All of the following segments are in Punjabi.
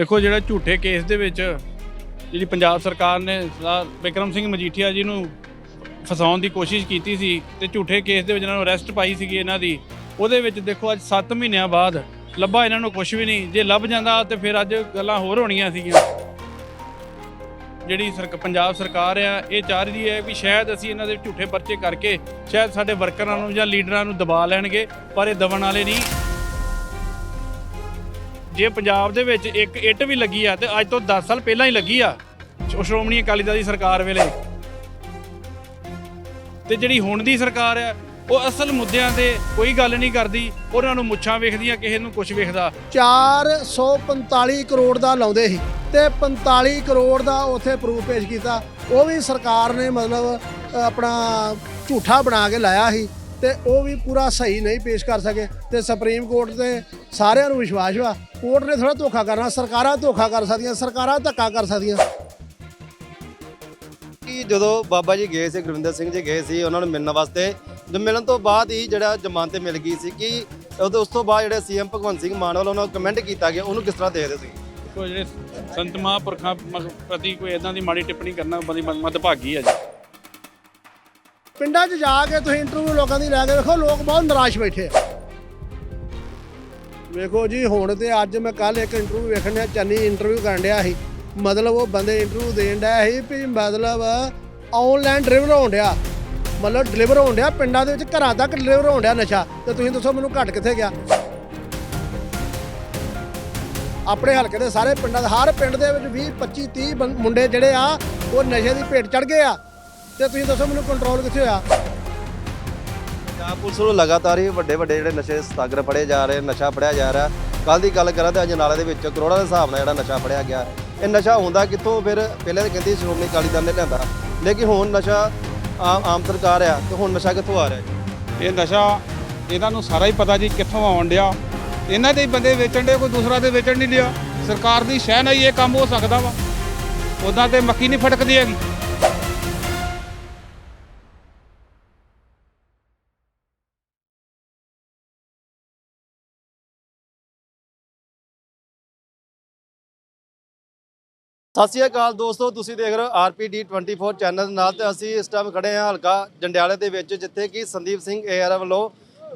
ਦੇਖੋ ਜਿਹੜਾ ਝੂਠੇ ਕੇਸ ਦੇ ਵਿੱਚ ਜਿਹੜੀ ਪੰਜਾਬ ਸਰਕਾਰ ਨੇ ਸਰਦਾਰ ਵਿਕਰਮ ਸਿੰਘ ਮਜੀਠੀਆ ਜੀ ਨੂੰ ਫਸਾਉਣ ਦੀ ਕੋਸ਼ਿਸ਼ ਕੀਤੀ ਸੀ ਤੇ ਝੂਠੇ ਕੇਸ ਦੇ ਵਿੱਚ ਇਹਨਾਂ ਨੂੰ ਅਰੈਸਟ ਪਾਈ ਸੀਗੀ ਇਹਨਾਂ ਦੀ, ਉਹਦੇ ਵਿੱਚ ਦੇਖੋ ਅੱਜ 7 ਮਹੀਨਿਆਂ ਬਾਅਦ ਲੱਭਾ ਇਹਨਾਂ ਨੂੰ ਕੁਝ ਵੀ ਨਹੀਂ, ਜੇ ਲੱਭ ਜਾਂਦਾ ਤੇ ਫਿਰ ਅੱਜ ਗੱਲਾਂ ਹੋਰ ਹੋਣੀਆਂ ਸੀਗੀਆਂ। ਜਿਹੜੀ ਸਰਕ, ਪੰਜਾਬ ਸਰਕਾਰ ਆ, ਇਹ ਚਾਹ ਰਹੀ ਹੈ ਵੀ ਸ਼ਾਇਦ ਅਸੀਂ ਇਹਨਾਂ ਦੇ ਝੂਠੇ ਪਰਚੇ ਕਰਕੇ ਸ਼ਾਇਦ ਸਾਡੇ ਵਰਕਰਾਂ ਨੂੰ ਜਾਂ ਲੀਡਰਾਂ ਨੂੰ ਦਬਾ ਲੈਣਗੇ, ਪਰ ਇਹ ਦਬਣ ਵਾਲੇ ਨਹੀਂ। ਜੇ ਪੰਜਾਬ ਦੇ ਵਿੱਚ ਇੱਕ ਇੱਟ ਵੀ ਲੱਗੀ ਆ ਤੇ ਅੱਜ ਤੋਂ 10 ਸਾਲ ਪਹਿਲਾਂ ਹੀ ਲੱਗੀ ਆ ਸ਼੍ਰੋਮਣੀ ਅਕਾਲੀ ਦਲ ਦੀ ਸਰਕਾਰ ਵੇਲੇ। ਤੇ ਜਿਹੜੀ ਹੁਣ ਦੀ ਸਰਕਾਰ ਆ, ਉਹ ਅਸਲ ਮੁੱਦਿਆਂ ਤੇ ਕੋਈ ਗੱਲ ਨਹੀਂ ਕਰਦੀ, ਉਹਨਾਂ ਨੂੰ ਮੁੱਛਾਂ ਵੇਖਦੀਆਂ, ਕਿਸੇ ਨੂੰ ਕੁਝ ਵੇਖਦਾ। 445 ਕਰੋੜ ਦਾ ਲਾਉਂਦੇ ਸੀ ਤੇ 45 ਕਰੋੜ ਦਾ ਉਥੇ ਪ੍ਰੂਫ ਪੇਸ਼ ਕੀਤਾ। ਉਹ ਵੀ ਸਰਕਾਰ ਨੇ ਮਤਲਬ ਆਪਣਾ ਝੂਠਾ ਬਣਾ ਕੇ ਲਾਇਆ ਸੀ ਤੇ ਉਹ ਵੀ ਪੂਰਾ ਸਹੀ ਨਹੀਂ ਪੇਸ਼ ਕਰ ਸਕੇ। ਤੇ ਸੁਪਰੀਮ ਕੋਰਟ ਤੇ ਸਾਰਿਆਂ ਨੂੰ ਵਿਸ਼ਵਾਸ ਵਾ। ਕੋਰਟ ਨੇ ਥੋੜਾ ਧੋਖਾ ਕਰਨਾ। ਸਰਕਾਰਾਂ ਧੋਖਾ ਕਰ ਸਕਦੀਆਂ ਸਰਕਾਰਾਂ ਧੱਕਾ ਕਰ ਸਕਦੀਆਂ। ਕਿ ਜਦੋਂ ਬਾਬਾ ਜੀ ਗਏ ਸੀ ਗੁਰਵਿੰਦਰ ਸਿੰਘ ਜੀ ਗਏ ਸੀ ਉਹਨਾਂ ਨੂੰ ਮਿਲਣ ਵਾਸਤੇ ਜੋ ਮਿਲਣ ਤੋਂ ਬਾਅਦ ਹੀ ਜਿਹੜਾ ਜ਼ਮਾਨਤ ਮਿਲ ਗਈ ਸੀ ਕਿ ਉਸ ਤੋਂ ਬਾਅਦ ਜਿਹੜੇ ਸੀਐਮ ਭਗਵੰਤ ਸਿੰਘ ਮਾਨ ਵੱਲੋਂ ਉਹਨਾਂ ਨੂੰ ਕਮੈਂਟ ਕੀਤਾ ਗਿਆ ਉਹਨੂੰ ਕਿਸ ਤਰ੍ਹਾਂ ਦੇਖਦੇ ਸੀ ਕੋਈ ਜਿਹੜੇ ਸੰਤ ਮਹਾਂਪੁਰਖਾਂ ਪ੍ਰਤੀ ਕੋਈ ਇਦਾਂ ਦੀ ਮਾੜੀ ਟਿੱਪਣੀ ਕਰਨਾ ਬੜੀ ਮੱਦਭਾਗੀ ਆ ਜੀ। ਪਿੰਡਾਂ 'ਚ ਜਾ ਕੇ ਤੁਸੀਂ ਇੰਟਰਵਿਊ ਲੋਕਾਂ ਦੀ ਲੈ ਕੇ ਵੇਖੋ ਲੋਕ ਬਹੁਤ ਨਿਰਾਸ਼ ਬੈਠੇ ਆ। ਵੇਖੋ ਜੀ, ਹੁਣ ਤੇ ਅੱਜ ਮੈਂ ਕੱਲ ਇੱਕ ਇੰਟਰਵਿਊ ਵੇਖਣ ਡਿਆ, ਚੰਨੀ ਇੰਟਰਵਿਊ ਕਰਨ ਡਿਆ ਸੀ। ਮਤਲਬ ਉਹ ਬੰਦੇ ਇੰਟਰਵਿਊ ਦੇਣ ਡਿਆ ਸੀ ਵੀ ਮਤਲਬ ਆਨਲਾਈਨ ਡਿਲੀਵਰ ਹੋਣ ਡਿਆ। ਮਤਲਬ ਡਿਲੀਵਰ ਹੋਣ ਡਿਆ, ਪਿੰਡਾਂ ਦੇ ਵਿੱਚ ਘਰਾਂ ਤੱਕ ਡਿਲੀਵਰ ਹੋਣ ਡਿਆ ਨਸ਼ਾ। ਤੇ ਤੁਸੀਂ ਦੱਸੋ ਮੈਨੂੰ ਘਟ ਕਿੱਥੇ ਗਿਆ? ਆਪਣੇ ਹਲਕੇ ਦੇ ਸਾਰੇ ਪਿੰਡਾਂ ਦੇ, ਹਰ ਪਿੰਡ ਦੇ ਵਿੱਚ 20 25 30 ਮੁੰਡੇ ਜਿਹੜੇ ਆ, ਉਹ ਨਸ਼ੇ ਦੀ ਭੇਟ ਚੜ ਗਏ ਆ। ਤੇ ਤੁਸੀਂ ਦੱਸੋ ਮੈਨੂੰ ਕੰਟਰੋਲ ਕਿੱਥੇ ਹੋਇਆ? ਪੰਜਾਬ ਪੁਲਿਸ ਨੂੰ ਲਗਾਤਾਰ ਹੀ ਵੱਡੇ ਵੱਡੇ ਜਿਹੜੇ ਨਸ਼ੇ ਸਤਾਗਰ ਫੜੇ ਜਾ ਰਹੇ, ਨਸ਼ਾ ਫੜਿਆ ਜਾ ਰਿਹਾ। ਕੱਲ ਦੀ ਗੱਲ ਕਰਾਂ ਤੇ ਅੱਜ ਨਾਲੇ ਦੇ ਵਿੱਚ ਕਰੋੜਾਂ ਦੇ ਹਿਸਾਬ ਨਾਲ ਜਿਹੜਾ ਨਸ਼ਾ ਫੜਿਆ ਗਿਆ। ਇਹ ਨਸ਼ਾ ਹੁੰਦਾ ਕਿੱਥੋਂ? ਫਿਰ ਪਹਿਲੇ ਤਾਂ ਕਹਿੰਦੀ ਸ਼੍ਰੋਮਣੀ ਅਕਾਲੀ ਦਲ ਨੇ ਲਿਆਂਦਾ। ਲੇਕਿਨ ਹੁਣ ਨਸ਼ਾ ਆਮ ਆਮ ਸਰਕਾਰ ਆ ਤੇ ਹੁਣ ਨਸ਼ਾ ਕਿੱਥੋਂ ਆ ਰਿਹਾ ਜੀ? ਇਹ ਨਸ਼ਾ ਇਹਨਾਂ ਨੂੰ ਸਾਰਾ ਹੀ ਪਤਾ ਜੀ ਕਿੱਥੋਂ ਆਉਣ ਡਿਆ। ਇਹਨਾਂ ਦੇ ਬੰਦੇ ਵੇਚਣ ਦੇ ਕੋਈ ਦੂਸਰਾ ਤੇ ਵੇਚਣ ਨਹੀਂ ਲਿਆ ਸਰਕਾਰ ਦੀ ਸ਼ਹਿ ਨਾਲ ਹੀ ਇਹ ਕੰਮ ਹੋ ਸਕਦਾ ਵਾ। ਉਦਾਂ ਤੇ ਮੱਕੀ ਨਹੀਂ ਫਟਕਦੀ ਹੈਗੀ। ਸਤਿ ਸ਼੍ਰੀ ਅਕਾਲ ਦੋਸਤੋ ਤੁਸੀਂ ਦੇਖ ਰਹੇ ਹੋ ਆਰਪੀਡੀ 24 ਚੈਨਲ ਨਾਲ ਤੇ ਅਸੀਂ ਇਸ ਟਾਈਮ ਖੜੇ ਹਾਂ ਹਲਕਾ ਜੰਡਿਆਲੇ ਦੇ ਵਿੱਚ ਜਿੱਥੇ ਕਿ ਸੰਦੀਪ ਸਿੰਘ ਏਆਰ ਵੱਲੋਂ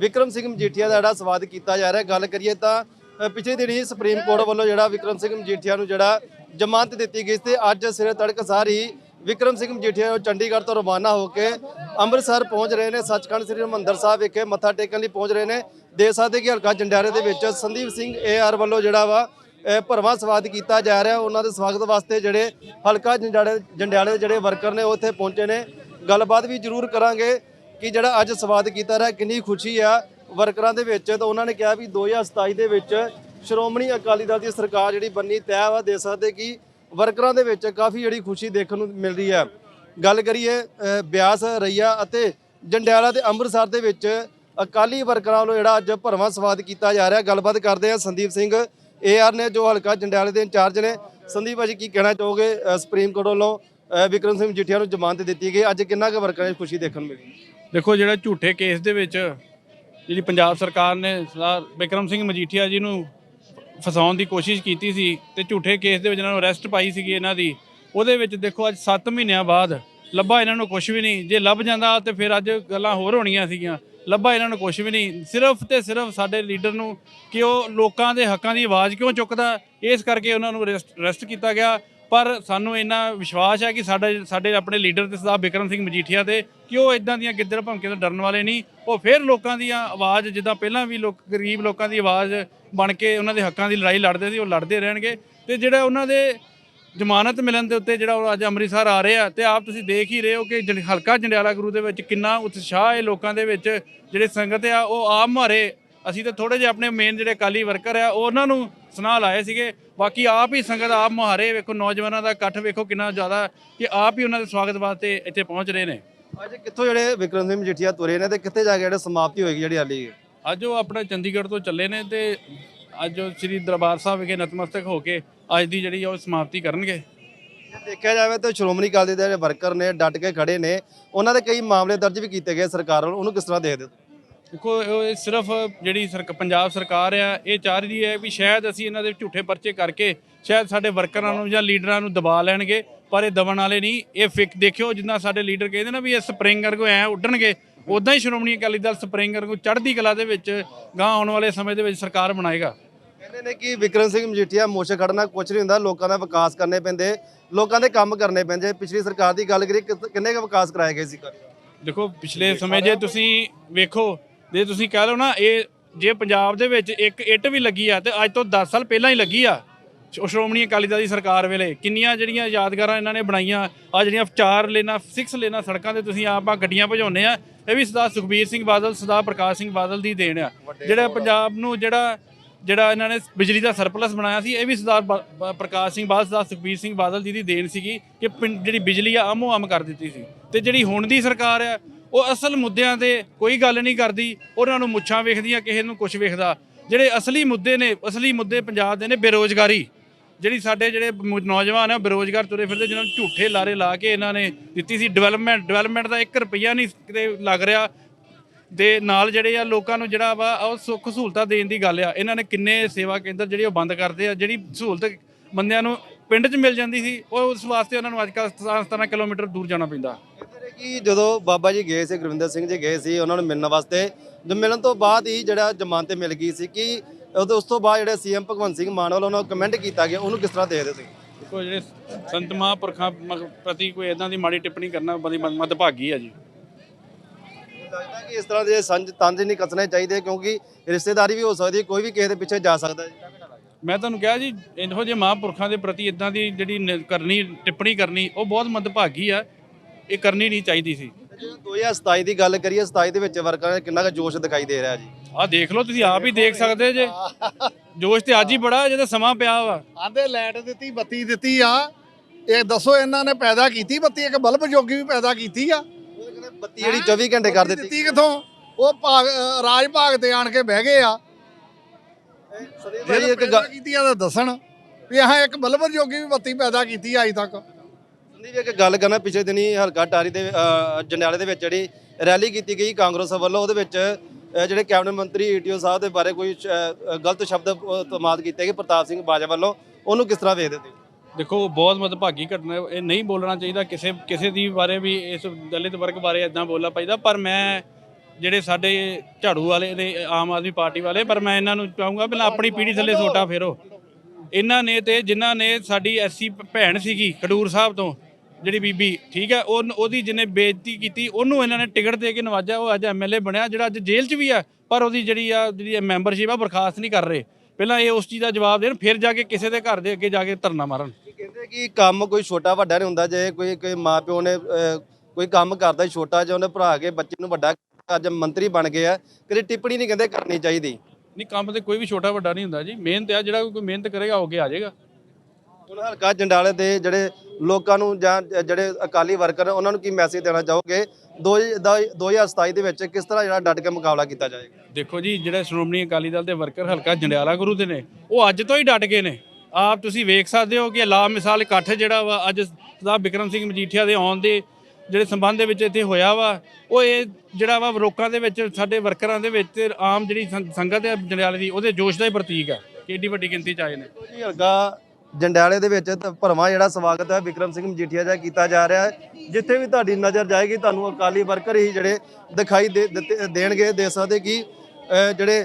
ਵਿਕਰਮ ਸਿੰਘ ਮਜੀਠੀਆ ਦਾ ਜਿਹੜਾ ਸਵਾਗਤ ਕੀਤਾ ਜਾ ਰਿਹਾ। ਗੱਲ ਕਰੀਏ ਤਾਂ ਅ, ਪਿਛਲੇ ਦਿਨੀ ਸੁਪਰੀਮ ਕੋਰਟ ਵੱਲੋਂ ਜਿਹੜਾ ਵਿਕਰਮ ਸਿੰਘ ਮਜੀਠੀਆ ਨੂੰ ਜਿਹੜਾ ਜ਼ਮਾਨਤ ਦਿੱਤੀ ਗਈ ਸੀ ਤੇ ਅੱਜ ਸਿਰੇ ਤੜਕਸਾਰ ਹੀ ਵਿਕਰਮ ਸਿੰਘ ਮਜੀਠੀਆ ਚੰਡੀਗੜ੍ਹ ਤੋਂ ਰਵਾਨਾ ਹੋ ਕੇ ਅੰਮ੍ਰਿਤਸਰ ਪਹੁੰਚ ਰਹੇ ਨੇ। ਸੱਚਖੰਡ ਸ੍ਰੀ ਹਰਿਮੰਦਰ ਸਾਹਿਬ ਵਿਖੇ ਮੱਥਾ ਟੇਕਣ ਲਈ ਪਹੁੰਚ ਰਹੇ ਨੇ। ਦੇਖ ਸਕਦੇ ਕਿ ਹਲਕਾ ਜੰਡਿਆਲੇ ਦੇ ਵਿੱਚ ਸੰਦੀਪ ਸਿੰਘ ਏਆਰ ਵੱਲੋਂ ਜਿਹੜਾ ਵਾ ਭਰਵਾਂ ਸਵਾਗਤ ਕੀਤਾ ਜਾ ਰਿਹਾ। ਉਹਨਾਂ ਦੇ ਸਵਾਗਤ ਵਾਸਤੇ ਜਿਹੜੇ ਹਲਕਾ ਜੰਡਿਆਲੇ ਜੰਡਿਆਲੇ ਦੇ ਜਿਹੜੇ ਵਰਕਰ ਨੇ, ਉਹ ਇੱਥੇ ਪਹੁੰਚੇ ਨੇ। ਗੱਲਬਾਤ ਵੀ ਜ਼ਰੂਰ ਕਰਾਂਗੇ ਕਿ ਜਿਹੜਾ ਅੱਜ ਸਵਾਗਤ ਕੀਤਾ ਰਿਹਾ, ਕਿੰਨੀ ਖੁਸ਼ੀ ਆ ਵਰਕਰਾਂ ਦੇ ਵਿੱਚ। ਤਾਂ ਉਹਨਾਂ ਨੇ ਕਿਹਾ ਵੀ 2027 ਦੇ ਵਿੱਚ ਸ਼੍ਰੋਮਣੀ ਅਕਾਲੀ ਦਲ ਦੀ ਸਰਕਾਰ ਜਿਹੜੀ ਬੰਨੀ, ਤੈਅ ਵਾ ਦੇ ਸਕਦੇ ਕਿ ਵਰਕਰਾਂ ਦੇ ਵਿੱਚ ਕਾਫੀ ਜਿਹੜੀ ਖੁਸ਼ੀ ਦੇਖਣ ਨੂੰ ਮਿਲ ਰਹੀ ਹੈ ਗੱਲ ਕਰੀਏ ਬਿਆਸ, ਰਈਆ ਅਤੇ ਜੰਡਿਆਲਾ ਤੇ ਅੰਮ੍ਰਿਤਸਰ ਦੇ ਵਿੱਚ ਅਕਾਲੀ ਵਰਕਰਾਂ ਵੱਲੋਂ ਜਿਹੜਾ ਅੱਜ ਭਰਵਾਂ ਸਵਾਦ ਕੀਤਾ ਜਾ ਰਿਹਾ। ਗੱਲਬਾਤ ਕਰਦੇ ਆ ਸੰਦੀਪ ਸਿੰਘ ਏਆਰ ਨੇ ਜੋ ਹਲਕਾ ਜੰਡਿਆਲੇ ਦੇ ਇੰਚਾਰਜ ਨੇ ਸੰਦੀਪ ਭਾਜੀ ਕੀ ਕਹਿਣਾ ਚਾਹੋਗੇ ਸੁਪਰੀਮ ਕੋਰਟ ਵੱਲੋਂ ਅ, ਵਿਕਰਮ ਸਿੰਘ ਮਜੀਠੀਆ ਨੂੰ ਜ਼ਮਾਨਤ ਦਿੱਤੀ ਗਈ? ਅੱਜ ਕਿੰਨਾ ਕੁ ਵਰਕਰਾਂ ਦੀ ਖੁਸ਼ੀ ਦੇਖਣ ਨੂੰ ਮਿਲੀ? ਦੇਖੋ ਜਿਹੜਾ ਝੂਠੇ ਕੇਸ ਦੇ ਵਿੱਚ ਜਿਹੜੀ ਪੰਜਾਬ ਸਰਕਾਰ ਨੇ ਸਰਦਾਰ ਵਿਕਰਮ ਸਿੰਘ ਮਜੀਠੀਆ ਜੀ ਨੂੰ ਫਸਾਉਣ ਦੀ ਕੋਸ਼ਿਸ਼ ਕੀਤੀ ਸੀ ਤੇ ਝੂਠੇ ਕੇਸ ਦੇ ਵਿੱਚ ਇਹਨਾਂ ਨੂੰ ਅਰੈਸਟ ਪਾਈ ਸੀਗੀ ਇਹਨਾਂ ਦੀ ਉਹਦੇ ਵਿੱਚ ਦੇਖੋ ਅੱਜ 7 ਮਹੀਨਿਆਂ ਬਾਅਦ ਲੱਭਾ ਇਹਨਾਂ ਨੂੰ ਕੁਝ ਵੀ ਨਹੀਂ। ਜੇ ਲੱਭ ਜਾਂਦਾ ਤੇ ਫਿਰ ਅੱਜ ਗੱਲਾਂ ਹੋਰ ਹੋਣੀਆਂ ਸੀਗੀਆਂ। ਲੱਭਾ ਇਹਨਾਂ ਨੂੰ ਕੁਝ ਵੀ ਨਹੀਂ। ਸਿਰਫ ਤੇ ਸਿਰਫ ਸਾਡੇ ਲੀਡਰ ਨੂੰ ਕਿ ਉਹ ਲੋਕਾਂ ਦੇ ਹੱਕਾਂ ਦੀ ਆਵਾਜ਼ ਕਿਉਂ ਚੁੱਕਦਾ, ਇਸ ਕਰਕੇ ਉਹਨਾਂ ਨੂੰ ਅਰੈਸਟ ਕੀਤਾ ਗਿਆ। ਪਰ ਸਾਨੂੰ ਇੰਨਾ ਵਿਸ਼ਵਾਸ ਹੈ ਕਿ ਸਾਡਾ, ਸਾਡੇ ਆਪਣੇ ਲੀਡਰ ਤੇ ਸਰਦਾਰ ਬਿਕਰਮ ਸਿੰਘ ਮਜੀਠੀਆ ਤੇ ਕਿ ਉਹ ਇਦਾਂ ਦੀਆਂ ਗਿੱਦੜ ਭਮਕੇ ਤੋਂ ਡਰਨ ਵਾਲੇ ਨਹੀਂ। ਉਹ ਫਿਰ ਲੋਕਾਂ ਦੀਆਂ ਆਵਾਜ਼, ਜਿੱਦਾਂ ਪਹਿਲਾਂ ਵੀ ਲੋਕ, ਗਰੀਬ ਲੋਕਾਂ ਦੀ ਆਵਾਜ਼ ਬਣ ਕੇ ਉਹਨਾਂ ਦੇ ਹੱਕਾਂ ਦੀ ਲੜਾਈ ਲੜਦੇ ਸੀ, ਉਹ ਲੜਦੇ ਰਹਿਣਗੇ। ਤੇ ਜਿਹੜਾ ਉਹਨਾਂ ਦੇ ਜ਼ਮਾਨਤ ਮਿਲਣ ਦੇ ਉੱਤੇ ਜਿਹੜਾ ਉਹ ਅੱਜ ਅੰਮ੍ਰਿਤਸਰ ਆ ਰਹੇ ਆ ਤੇ ਆਪ ਤੁਸੀਂ ਦੇਖ ਹੀ ਰਹੇ ਹੋ ਕਿ ਜੰ- ਹਲਕਾ ਜੰਡਿਆਲਾ ਗੁਰੂ ਦੇ ਵਿੱਚ ਕਿੰਨਾ ਉਤਸ਼ਾਹ ਹੈ ਲੋਕਾਂ ਦੇ ਵਿੱਚ ਜਿਹੜੇ ਸੰਗਤ ਆ ਉਹ ਆਪ ਮਾਰੇ। ਅਸੀਂ ਤਾਂ ਥੋੜੇ ਜਿਹੇ ਆਪਣੇ ਮੇਨ ਜਿਹੜੇ ਅਕਾਲੀ ਵਰਕਰ ਆ ਉਹ ਉਹਨਾਂ ਨੂੰ ਸੁਨਾਹ ਲਾਏ ਸੀਗੇ। ਬਾਕੀ ਆਪ ਹੀ ਸੰਗਤ ਆਪ ਮੁਹਾਰੇ ਵੇਖੋ ਨੌਜਵਾਨਾਂ ਦਾ ਇਕੱਠ ਵੇਖੋ ਕਿੰਨਾ ਜ਼ਿਆਦਾ ਕਿ ਆਪ ਹੀ ਉਹਨਾਂ ਦੇ ਸਵਾਗਤ ਵਾਸਤੇ ਇੱਥੇ ਪਹੁੰਚ ਰਹੇ ਨੇ। ਅੱਜ ਕਿੱਥੋਂ ਜਿਹੜੇ ਵਿਕਰਮ ਸਿੰਘ ਮਜੀਠੀਆ ਤੁਰੇ ਨੇ ਤੇ ਕਿੱਥੇ ਜਾ ਕੇ ਜਿਹੜੇ ਸਮਾਪਤੀ ਹੋਏਗੀ ਜਿਹੜੀ ਹਾਲੀ? ਅੱਜ ਉਹ ਆਪਣੇ ਚੰਡੀਗੜ੍ਹ ਤੋਂ ਚੱਲੇ ਨੇ ਤੇ ਅੱਜ ਉਹ ਸ੍ਰੀ ਦਰਬਾਰ ਸਾਹਿਬ ਵਿਖੇ ਨਤਮਸਤਕ ਹੋ ਕੇ ਅੱਜ ਦੀ ਜਿਹੜੀ ਆ ਉਹ ਸਮਾਪਤੀ ਕਰਨਗੇ। ਦੇਖਿਆ ਜਾਵੇ ਤਾਂ ਸ਼੍ਰੋਮਣੀ ਅਕਾਲੀ ਦੇ ਜਿਹੜੇ ਵਰਕਰ ਨੇ ਡਟ ਕੇ ਖੜੇ ਨੇ। ਉਹਨਾਂ ਦੇ ਕਈ ਮਾਮਲੇ ਦਰਜ ਵੀ ਕੀਤੇ ਗਏ ਸਰਕਾਰ ਵੱਲੋਂ। ਉਹਨੂੰ ਕਿਸ ਤਰ੍ਹਾਂ ਦੇਖਦੇ ਹੋ ਦੇਖੋ ਇਹ ਸਿਰਫ ਜਿਹੜੀ ਸਰਕ ਪੰਜਾਬ ਸਰਕਾਰ ਆ ਇਹ ਚਾਹ ਰਹੀ ਹੈ ਵੀ ਸ਼ਾਇਦ ਅਸੀਂ ਇਹਨਾਂ ਦੇ ਝੂਠੇ ਪਰਚੇ ਕਰਕੇ ਸ਼ਾਇਦ ਸਾਡੇ ਵਰਕਰਾਂ ਨੂੰ ਜਾਂ ਲੀਡਰਾਂ ਨੂੰ ਦਬਾ ਲੈਣਗੇ ਪਰ ਇਹ ਦਬਣ ਵਾਲੇ ਨਹੀਂ। ਇਹ ਫਿਕ ਦੇਖਿਓ ਜਿੰਨਾ ਸਾਡੇ ਲੀਡਰ ਕਹਿੰਦੇ ਨਾ ਵੀ ਇਹ ਸਪਰਿੰਗ ਵਰਗੋ ਐ ਉੱਡਣਗੇ ਉਦਾਂ ਹੀ ਸ਼੍ਰੋਮਣੀ ਅਕਾਲੀ ਦਲ ਸਪਰਿੰਗ ਵਰਗੋ ਚੜ੍ਹਦੀ ਕਲਾ ਦੇ ਵਿੱਚ ਗਾਂ ਆਉਣ ਵਾਲੇ ਸਮੇਂ ਦੇ ਵਿੱਚ ਸਰਕਾਰ ਬਣਾਏਗਾ। ਕਹਿੰਦੇ ਨੇ ਕਿ ਵਿਕਰਮ ਸਿੰਘ ਮਜੀਠੀਆ ਮੋਛ ਖੜਨਾ ਕੁਝ ਨਹੀਂ ਹੁੰਦਾ ਲੋਕਾਂ ਦਾ ਵਿਕਾਸ ਕਰਨੇ ਪੈਂਦੇ ਲੋਕਾਂ ਦੇ ਕੰਮ ਕਰਨੇ ਪੈਂਦੇ। ਪਿਛਲੀ ਸਰਕਾਰ ਦੀ ਗੱਲ ਕਰੀਏ ਕਿ- ਕਿੰਨੇ ਕੁ ਵਿਕਾਸ ਕਰਾਏ ਗਏ ਸੀ? ਦੇਖੋ ਪਿਛਲੇ ਸਮੇਂ ਜੇ ਤੁਸੀਂ ਵੇਖੋ ਜੇ ਤੁਸੀਂ ਕਹਿ ਲਓ ਨਾ ਇਹ ਜੇ ਪੰਜਾਬ ਦੇ ਵਿੱਚ ਇੱਕ ਇੱਟ ਵੀ ਲੱਗੀ ਆ ਤੇ ਅੱਜ ਤੋਂ 10 ਸਾਲ ਪਹਿਲਾਂ ਹੀ ਲੱਗੀ ਆ। ਸ਼੍ਰੋਮਣੀ ਅਕਾਲੀ ਦਲ ਦੀ ਸਰਕਾਰ ਵੇਲੇ ਕਿੰਨੀਆਂ ਜਿਹੜੀਆਂ ਯਾਦਗਾਰਾਂ ਇਹਨਾਂ ਨੇ ਬਣਾਈਆਂ? ਆ ਜਿਹੜੀਆਂ ਚਾਰ ਲੇਨਾਂ 6 ਲੇਨਾਂ ਸੜਕਾਂ ਤੇ ਤੁਸੀਂ ਆਪਾਂ ਗੱਡੀਆਂ ਭਜਾਉਂਦੇ ਆ ਇਹ ਵੀ ਸਰਦਾਰ ਸੁਖਬੀਰ ਸਿੰਘ ਬਾਦਲ ਸਰਦਾਰ ਪ੍ਰਕਾਸ਼ ਸਿੰਘ ਬਾਦਲ ਦੀ ਦੇਣ ਆ। ਜਿਹੜਾ ਪੰਜਾਬ ਨੂੰ ਜਿਹੜਾ ਜਿਹੜਾ ਇਹਨਾਂ ਨੇ ਬਿਜਲੀ ਦਾ ਸਰਪਲਸ ਬਣਾਇਆ ਸੀ ਇਹ ਵੀ ਸਰਦਾਰ ਪ੍ਰਕਾਸ਼ ਸਿੰਘ ਬਾਦਲ ਸਰਦਾਰ ਸੁਖਬੀਰ ਸਿੰਘ ਬਾਦਲ ਜੀ ਦੀ ਦੇਣ ਸੀਗੀ ਕਿ ਜਿਹੜੀ ਬਿਜਲੀ ਆ ਆਮੋ ਆਮ ਕਰ ਦਿੱਤੀ ਸੀ। ਤੇ ਜਿਹੜੀ ਹੁਣ ਦੀ ਸਰਕਾਰ ਆ ਉਹ ਅਸਲ ਮੁੱਦਿਆਂ ਤੇ ਕੋਈ ਗੱਲ ਨਹੀਂ ਕਰਦੀ ਉਹਨਾਂ ਨੂੰ ਮੁੱਛਾਂ ਵੇਖਦੀਆਂ ਕਿਸੇ ਨੂੰ ਕੁਝ ਵੇਖਦਾ। ਜਿਹੜੇ ਅਸਲੀ ਮੁੱਦੇ ਨੇ ਅਸਲੀ ਮੁੱਦੇ ਪੰਜਾਬ ਦੇ ਨੇ ਬੇਰੋਜ਼ਗਾਰੀ। ਜਿਹੜੀ ਸਾਡੇ ਜਿਹੜੇ ਮੁ- ਨੌਜਵਾਨ ਆ ਉਹ ਬੇਰੋਜ਼ਗਾਰ ਤੁਰੇ ਫਿਰਦੇ, ਜਿਨ੍ਹਾਂ ਨੂੰ ਝੂਠੇ ਲਾਰੇ ਲਾ ਕੇ ਇਹਨਾਂ ਨੇ ਦਿੱਤੀ ਸੀ ਡਿਵੈਲਪਮੈਂਟ ਡਿਵੈਲਪਮੈਂਟ ਦਾ 1 ਰੁਪਈਆ ਨਹੀਂ ਕਿਤੇ ਲੱਗ ਰਿਹਾ। ਦੇ ਨਾਲ ਜਿਹੜੇ ਆ ਲੋਕਾਂ ਨੂੰ ਜਿਹੜਾ ਵਾ ਉਹ ਸੁੱਖ ਸਹੂਲਤਾਂ ਦੇਣ ਦੀ ਗੱਲ ਆ। ਇਹਨਾਂ ਨੇ ਕਿੰਨੇ ਸੇਵਾ ਕੇਂਦਰ ਜਿਹੜੇ ਉਹ ਬੰਦ ਕਰਦੇ ਆ, ਜਿਹੜੀ ਸਹੂਲਤ ਬੰਦਿਆਂ ਨੂੰ ਪਿੰਡ 'ਚ ਮਿਲ ਜਾਂਦੀ ਸੀ, ਉਹ ਉਸ ਵਾਸਤੇ ਉਹਨਾਂ ਨੂੰ ਅੱਜ ਕੱਲ੍ਹ 17 ਕਿਲੋਮੀਟਰ ਦੂਰ ਜਾਣਾ ਪੈਂਦਾ। ਕਹਿੰਦੇ ਨੇ ਕਿ ਜਦੋਂ ਬਾਬਾ ਜੀ ਗਏ ਸੀ, ਗੁਰਵਿੰਦਰ ਸਿੰਘ ਜੀ ਗਏ ਸੀ, ਉਹਨਾਂ ਨੂੰ ਮਿਲਣ ਵਾਸਤੇ ਜੋ ਮਿਲਣ ਤੋਂ ਬਾਅਦ ਹੀ ਜਿਹੜਾ ਜ਼ਮਾਨਤ ਮਿਲ ਗਈ ਸੀ ਕਿ ਉਦੋਂ ਉਸ ਤੋਂ ਬਾਅਦ ਜਿਹੜੇ ਸੀਐਮ ਭਗਵੰਤ ਸਿੰਘ ਮਾਨ ਵੱਲੋਂ ਉਹਨਾਂ ਨੂੰ ਕਮੈਂਟ ਕੀਤਾ ਗਿਆ ਉਹਨੂੰ ਕਿਸ ਤਰ੍ਹਾਂ ਦੇਖਦੇ ਤੁਸੀਂ? ਦੇਖੋ ਜਿਹੜੇ ਸੰਤ ਮਹਾਂਪੁਰਖਾਂ ਮ- ਪ੍ਰਤੀ ਕੋਈ ਇਦਾਂ ਦੀ ਮਾੜੀ ਟਿੱਪਣੀ ਕਰਨਾ ਬੜੀ ਮਦ- ਮਦਭਾਗੀ ਆ ਜੀ। ਲੱਗਦਾ ਕਿ ਇਸ ਤਰ੍ਹਾਂ ਦੇ ਸੰਜ ਤੰਜ ਨਹੀਂ ਕੱਸਣੇ ਚਾਹੀਦੇ ਕਿਉਂਕਿ ਰਿਸ਼ਤੇਦਾਰੀ ਵੀ ਹੋ ਸਕਦੀ ਹੈ ਕੋਈ ਵੀ ਕਿਸੇ ਦੇ ਪਿੱਛੇ ਜਾ ਸਕਦਾ ਹੈ। ਮੈਂ ਤੁਹਾਨੂੰ ਕਿਹਾ ਜੀ ਇਹੋ ਜਿਹੇ ਮਹਾਂਪੁਰਖਾਂ ਦੇ ਪ੍ਰਤੀ ਇਦਾਂ ਦੀ ਜਿਹੜੀ ਨ- ਕਰਨੀ ਟਿੱਪਣੀ ਕਰਨੀ ਉਹ ਬਹੁਤ ਮਦਭਾਗੀ ਆ ਇਹ ਕਰਨੀ ਨਹੀਂ ਚਾਹੀਦੀ ਸੀ। ਜਦੋਂ 2027 ਦੀ ਗੱਲ ਕਰੀਏ 27 ਦੇ ਵਿੱਚ ਵਰਕਰਾਂ ਨੇ ਕਿੰਨਾ ਕੁ ਜੋਸ਼ ਦਿਖਾਈ ਦੇ ਰਿਹਾ ਜੀ? ਆਹ ਦੇਖ ਲਓ ਤੁਸੀਂ ਆਪ ਹੀ ਦੇਖ ਸਕਦੇ ਜੇ। ਜੋਸ਼ ਤੇ ਅੱਜ ਹੀ ਬੜਾ ਜਿਹਦਾ ਸਮਾਂ ਪਿਆ ਵਾ। ਆਂਦੇ ਲਾਈਟ ਦਿੱਤੀ ਬੱਤੀ ਦਿੱਤੀ ਆ। ਇਹ ਦੱਸੋ ਇਹਨਾਂ ਨੇ ਪੈਦਾ ਕੀਤੀ ਬੱਤੀ? ਇੱਕ ਬਲਬ ਜੋਗੀ ਵੀ ਪੈਦਾ ਕੀਤੀ ਆ। ਬੱਤੀ ਜਿਹੜੀ 24 ਘੰਟੇ ਕਰ ਦਿੱਤੀ ਦਿੱਤੀ। ਕਿੱਥੋਂ? ਉਹ ਭਾਗ ਰਾਜ ਭਾਗ ਤੇ ਆਣ ਕੇ ਬਹਿ ਗਏ ਆ। ਸੰਦੀਪ ਭਾਈ ਜੇ ਇੱਕ ਗੱਲ ਕੀਤੀ ਆ ਤਾਂ ਦੱਸਣ ਵੀ ਆਹ ਇੱਕ ਬਲਬ ਜੋਗੀ ਵੀ ਬੱਤੀ ਪੈਦਾ ਕੀਤੀ ਆ ਅਜੇ ਤੱਕ। ਸੰਦੀਪ ਇੱਕ ਗੱਲ ਕਰਨਾ ਪਿਛਲੇ ਦਿਨੀ ਹਲਕਾ ਟਾਰੀ ਦੇ ਜੰਡਿਆਲੇ ਦੇ ਵਿੱਚ ਜਿਹੜੀ ਰੈਲੀ ਕੀਤੀ ਗਈ ਕਾਂਗਰਸ ਵੱਲੋਂ ਉਹਦੇ ਵਿੱਚ ਜਿਹੜੇ ਕੈਬਨਿਟ ਮੰਤਰੀ ਈਟੀਓ ਸਾਹਿਬ ਦੇ ਬਾਰੇ ਕੋਈ ਗਲਤ ਸ਼ਬਦ ਅ, ਕੀਤੇ ਗਏ ਪ੍ਰਤਾਪ ਸਿੰਘ ਬਾਜਵਾ ਵੱਲੋਂ ਉਹਨੂੰ ਕਿਸ ਤਰ੍ਹਾਂ ਵੇਖਦੇ ਤੁਸੀਂ? ਦੇਖੋ ਬਹੁਤ ਮਦਭਾਗੀ ਘਟਨਾ ਇਹ ਨਹੀਂ ਬੋਲਣਾ ਚਾਹੀਦਾ। ਕਿਸੇ ਕਿਸੇ ਦੀ ਬਾਰੇ ਵੀ ਇਸ ਦਲਿਤ ਵਰਗ ਬਾਰੇ ਇਦਾਂ ਬੋਲਣਾ ਪੈਂਦਾ ਪਰ ਮੈਂ ਜਿਹੜੇ ਸਾਡੇ ਝਾੜੂ ਵਾਲੇ ਨੇ ਆਮ ਆਦਮੀ ਪਾਰਟੀ ਵਾਲੇ ਪਰ ਮੈਂ ਇਹਨਾਂ ਨੂੰ ਚਾਹੂੰਗਾ ਪਹਿਲਾਂ ਆਪਣੀ ਪੀੜ੍ਹੀ ਥੱਲੇ ਸੋਟਾ ਫੇਰੋ। ਇਹਨਾਂ ਨੇ ਤੇ ਜਿਨ੍ਹਾਂ ਨੇ ਸਾਡੀ ਐਸੀ ਭੈਣ ਸੀਗੀ ਖਡੂਰ ਸਾਹਿਬ ਤੋਂ ਜਿਹੜੀ ਬੀਬੀ ਠੀਕ ਹੈ ਉਹ ਉਹਦੀ ਜਿਹਨੇ ਬੇਇੱਜ਼ਤੀ ਕੀਤੀ ਉਹਨੂੰ ਇਹਨਾਂ ਨੇ ਟਿਕਟ ਦੇ ਕੇ ਨਵਾਜਿਆ ਉਹ ਅੱਜ ਐਮਐਲਏ ਬਣਿਆ ਜਿਹੜਾ ਅੱਜ ਜੇਲ੍ਹ 'ਚ ਵੀ ਆ ਪਰ ਉਹਦੀ ਜਿਹੜੀ ਆ ਜਿਹੜੀ ਮੈਂਬਰਸ਼ਿਪ ਆ ਬਰਖਾਸਤ ਨਹੀਂ ਕਰ ਰਹੇ। ਪਹਿਲਾਂ ਇਹ ਉਸ ਚੀਜ਼ ਦਾ ਜਵਾਬ ਦੇਣ ਫਿਰ ਜਾ ਕੇ ਕਿਸੇ ਦੇ ਘਰ ਦੇ ਅੱਗੇ ਜਾ ਕੇ ਧਰਨਾ ਮਾਰਨ। ਕਹਿੰਦੇ ਕਿ ਕੰਮ ਕੋਈ ਛੋਟਾ ਵੱਡਾ ਨਹੀਂ ਹੁੰਦਾ ਜੇ ਕੋਈ ਕੋਈ ਮਾਪਿਓ ਨੇ ਅ, ਕੋਈ ਕੰਮ ਕਰਦਾ ਛੋਟਾ ਜਿਹਾ ਉਹਨੇ ਭਰਾ ਕੇ ਬੱਚੇ ਨੂੰ ਵੱਡਾ ਅੱਜ ਮੰਤਰੀ ਬਣ ਗਏ ਆ ਕਦੇ ਟਿੱਪਣੀ ਨਹੀਂ ਕਹਿੰਦੇ ਕਰਨੀ ਚਾਹੀਦੀ। ਨਹੀਂ ਕੰਮ ਤੇ ਕੋਈ ਵੀ ਛੋਟਾ ਵੱਡਾ ਨਹੀਂ ਹੁੰਦਾ ਜੀ। ਮਿਹਨਤ ਆ ਜਿਹੜਾ ਕੋਈ ਮਿਹਨਤ ਕਰੇਗਾ ਹੋ ਕੇ ਆ ਜਾਏਗਾ। ਹੁਣ ਹਲਕਾ ਜੰਡਾਲੇ ਦੇ ਜਿਹੜੇ ਲੋਕਾਂ ਨੂੰ ਜਾਂ ਜਿਹੜੇ ਅਕਾਲੀ ਵਰਕਰ ਉਹਨਾਂ ਨੂੰ ਕੀ ਮੈਸੇਜ ਦੇਣਾ ਚਾਹੋਗੇ? ਦੋ- ਦਾ- 2027 ਦੇ ਵਿੱਚ ਕਿਸ ਤਰ੍ਹਾਂ ਜਿਹੜਾ ਡਟ ਕੇ ਮੁਕਾਬਲਾ ਕੀਤਾ ਜਾਏਗਾ? ਦੇਖੋ ਜੀ ਜਿਹੜੇ ਸ਼੍ਰੋਮਣੀ ਅਕਾਲੀ ਦਲ ਦੇ ਵਰਕਰ ਹਲਕਾ ਜੰਡਿਆਲਾ ਗੁਰੂ ਦੇ ਨੇ ਉਹ ਅੱਜ ਤੋਂ ਹੀ ਡਟ ਗਏ ਨੇ। ਆਪ ਤੁਸੀਂ ਵੇਖ ਸਕਦੇ ਹੋ ਕਿ ਲਾ ਮਿਸਾਲ ਇਕੱਠ ਜਿਹੜਾ ਵਾ ਅੱਜ ਸਰਦਾਰ ਬਿਕਰਮ ਸਿੰਘ ਮਜੀਠੀਆ ਦੇ ਆਉਣ ਦੇ ਜਿਹੜੇ ਸੰਬੰਧ ਦੇ ਵਿੱਚ ਇੱਥੇ ਹੋਇਆ ਵਾ ਉਹ ਇਹ ਜਿਹੜਾ ਵਾ ਲੋਕਾਂ ਦੇ ਵਿੱਚ ਸਾਡੇ ਵਰਕਰਾਂ ਦੇ ਵਿੱਚ ਆਮ ਜਿਹੜੀ ਸੰਗਤ ਹੈ ਜੰਡਿਆਲੇ ਦੀ ਉਹਦੇ ਜੋਸ਼ ਦਾ ਹੀ ਪ੍ਰਤੀਕ ਹੈ ਕਿ ਏਡੀ ਵੱਡੀ ਗਿਣਤੀ ਚ ਆਏ ਨੇ। ਜੀ ਹਲਕਾ ਜੰਡਿਆਲੇ ਦੇ ਵਿੱਚ ਤਾਂ ਭਰਵਾਂ ਜਿਹੜਾ ਸਵਾਗਤ ਹੈ ਵਿਕਰਮ ਸਿੰਘ ਮਜੀਠੀਆ ਦਾ ਕੀਤਾ ਜਾ ਰਿਹਾ ਹੈ। ਜਿੱਥੇ ਵੀ ਤੁਹਾਡੀ ਨਜ਼ਰ ਜਾਏਗੀ ਤੁਹਾਨੂੰ ਅਕਾਲੀ ਵਰਕਰ ਹੀ ਜਿਹੜੇ ਦਿਖਾਈ ਦੇ ਦਿੱਤੇ- ਦੇਣਗੇ ਦੇ ਸਕਦੇ ਕਿ ਅਹ, ਜਿਹੜੇ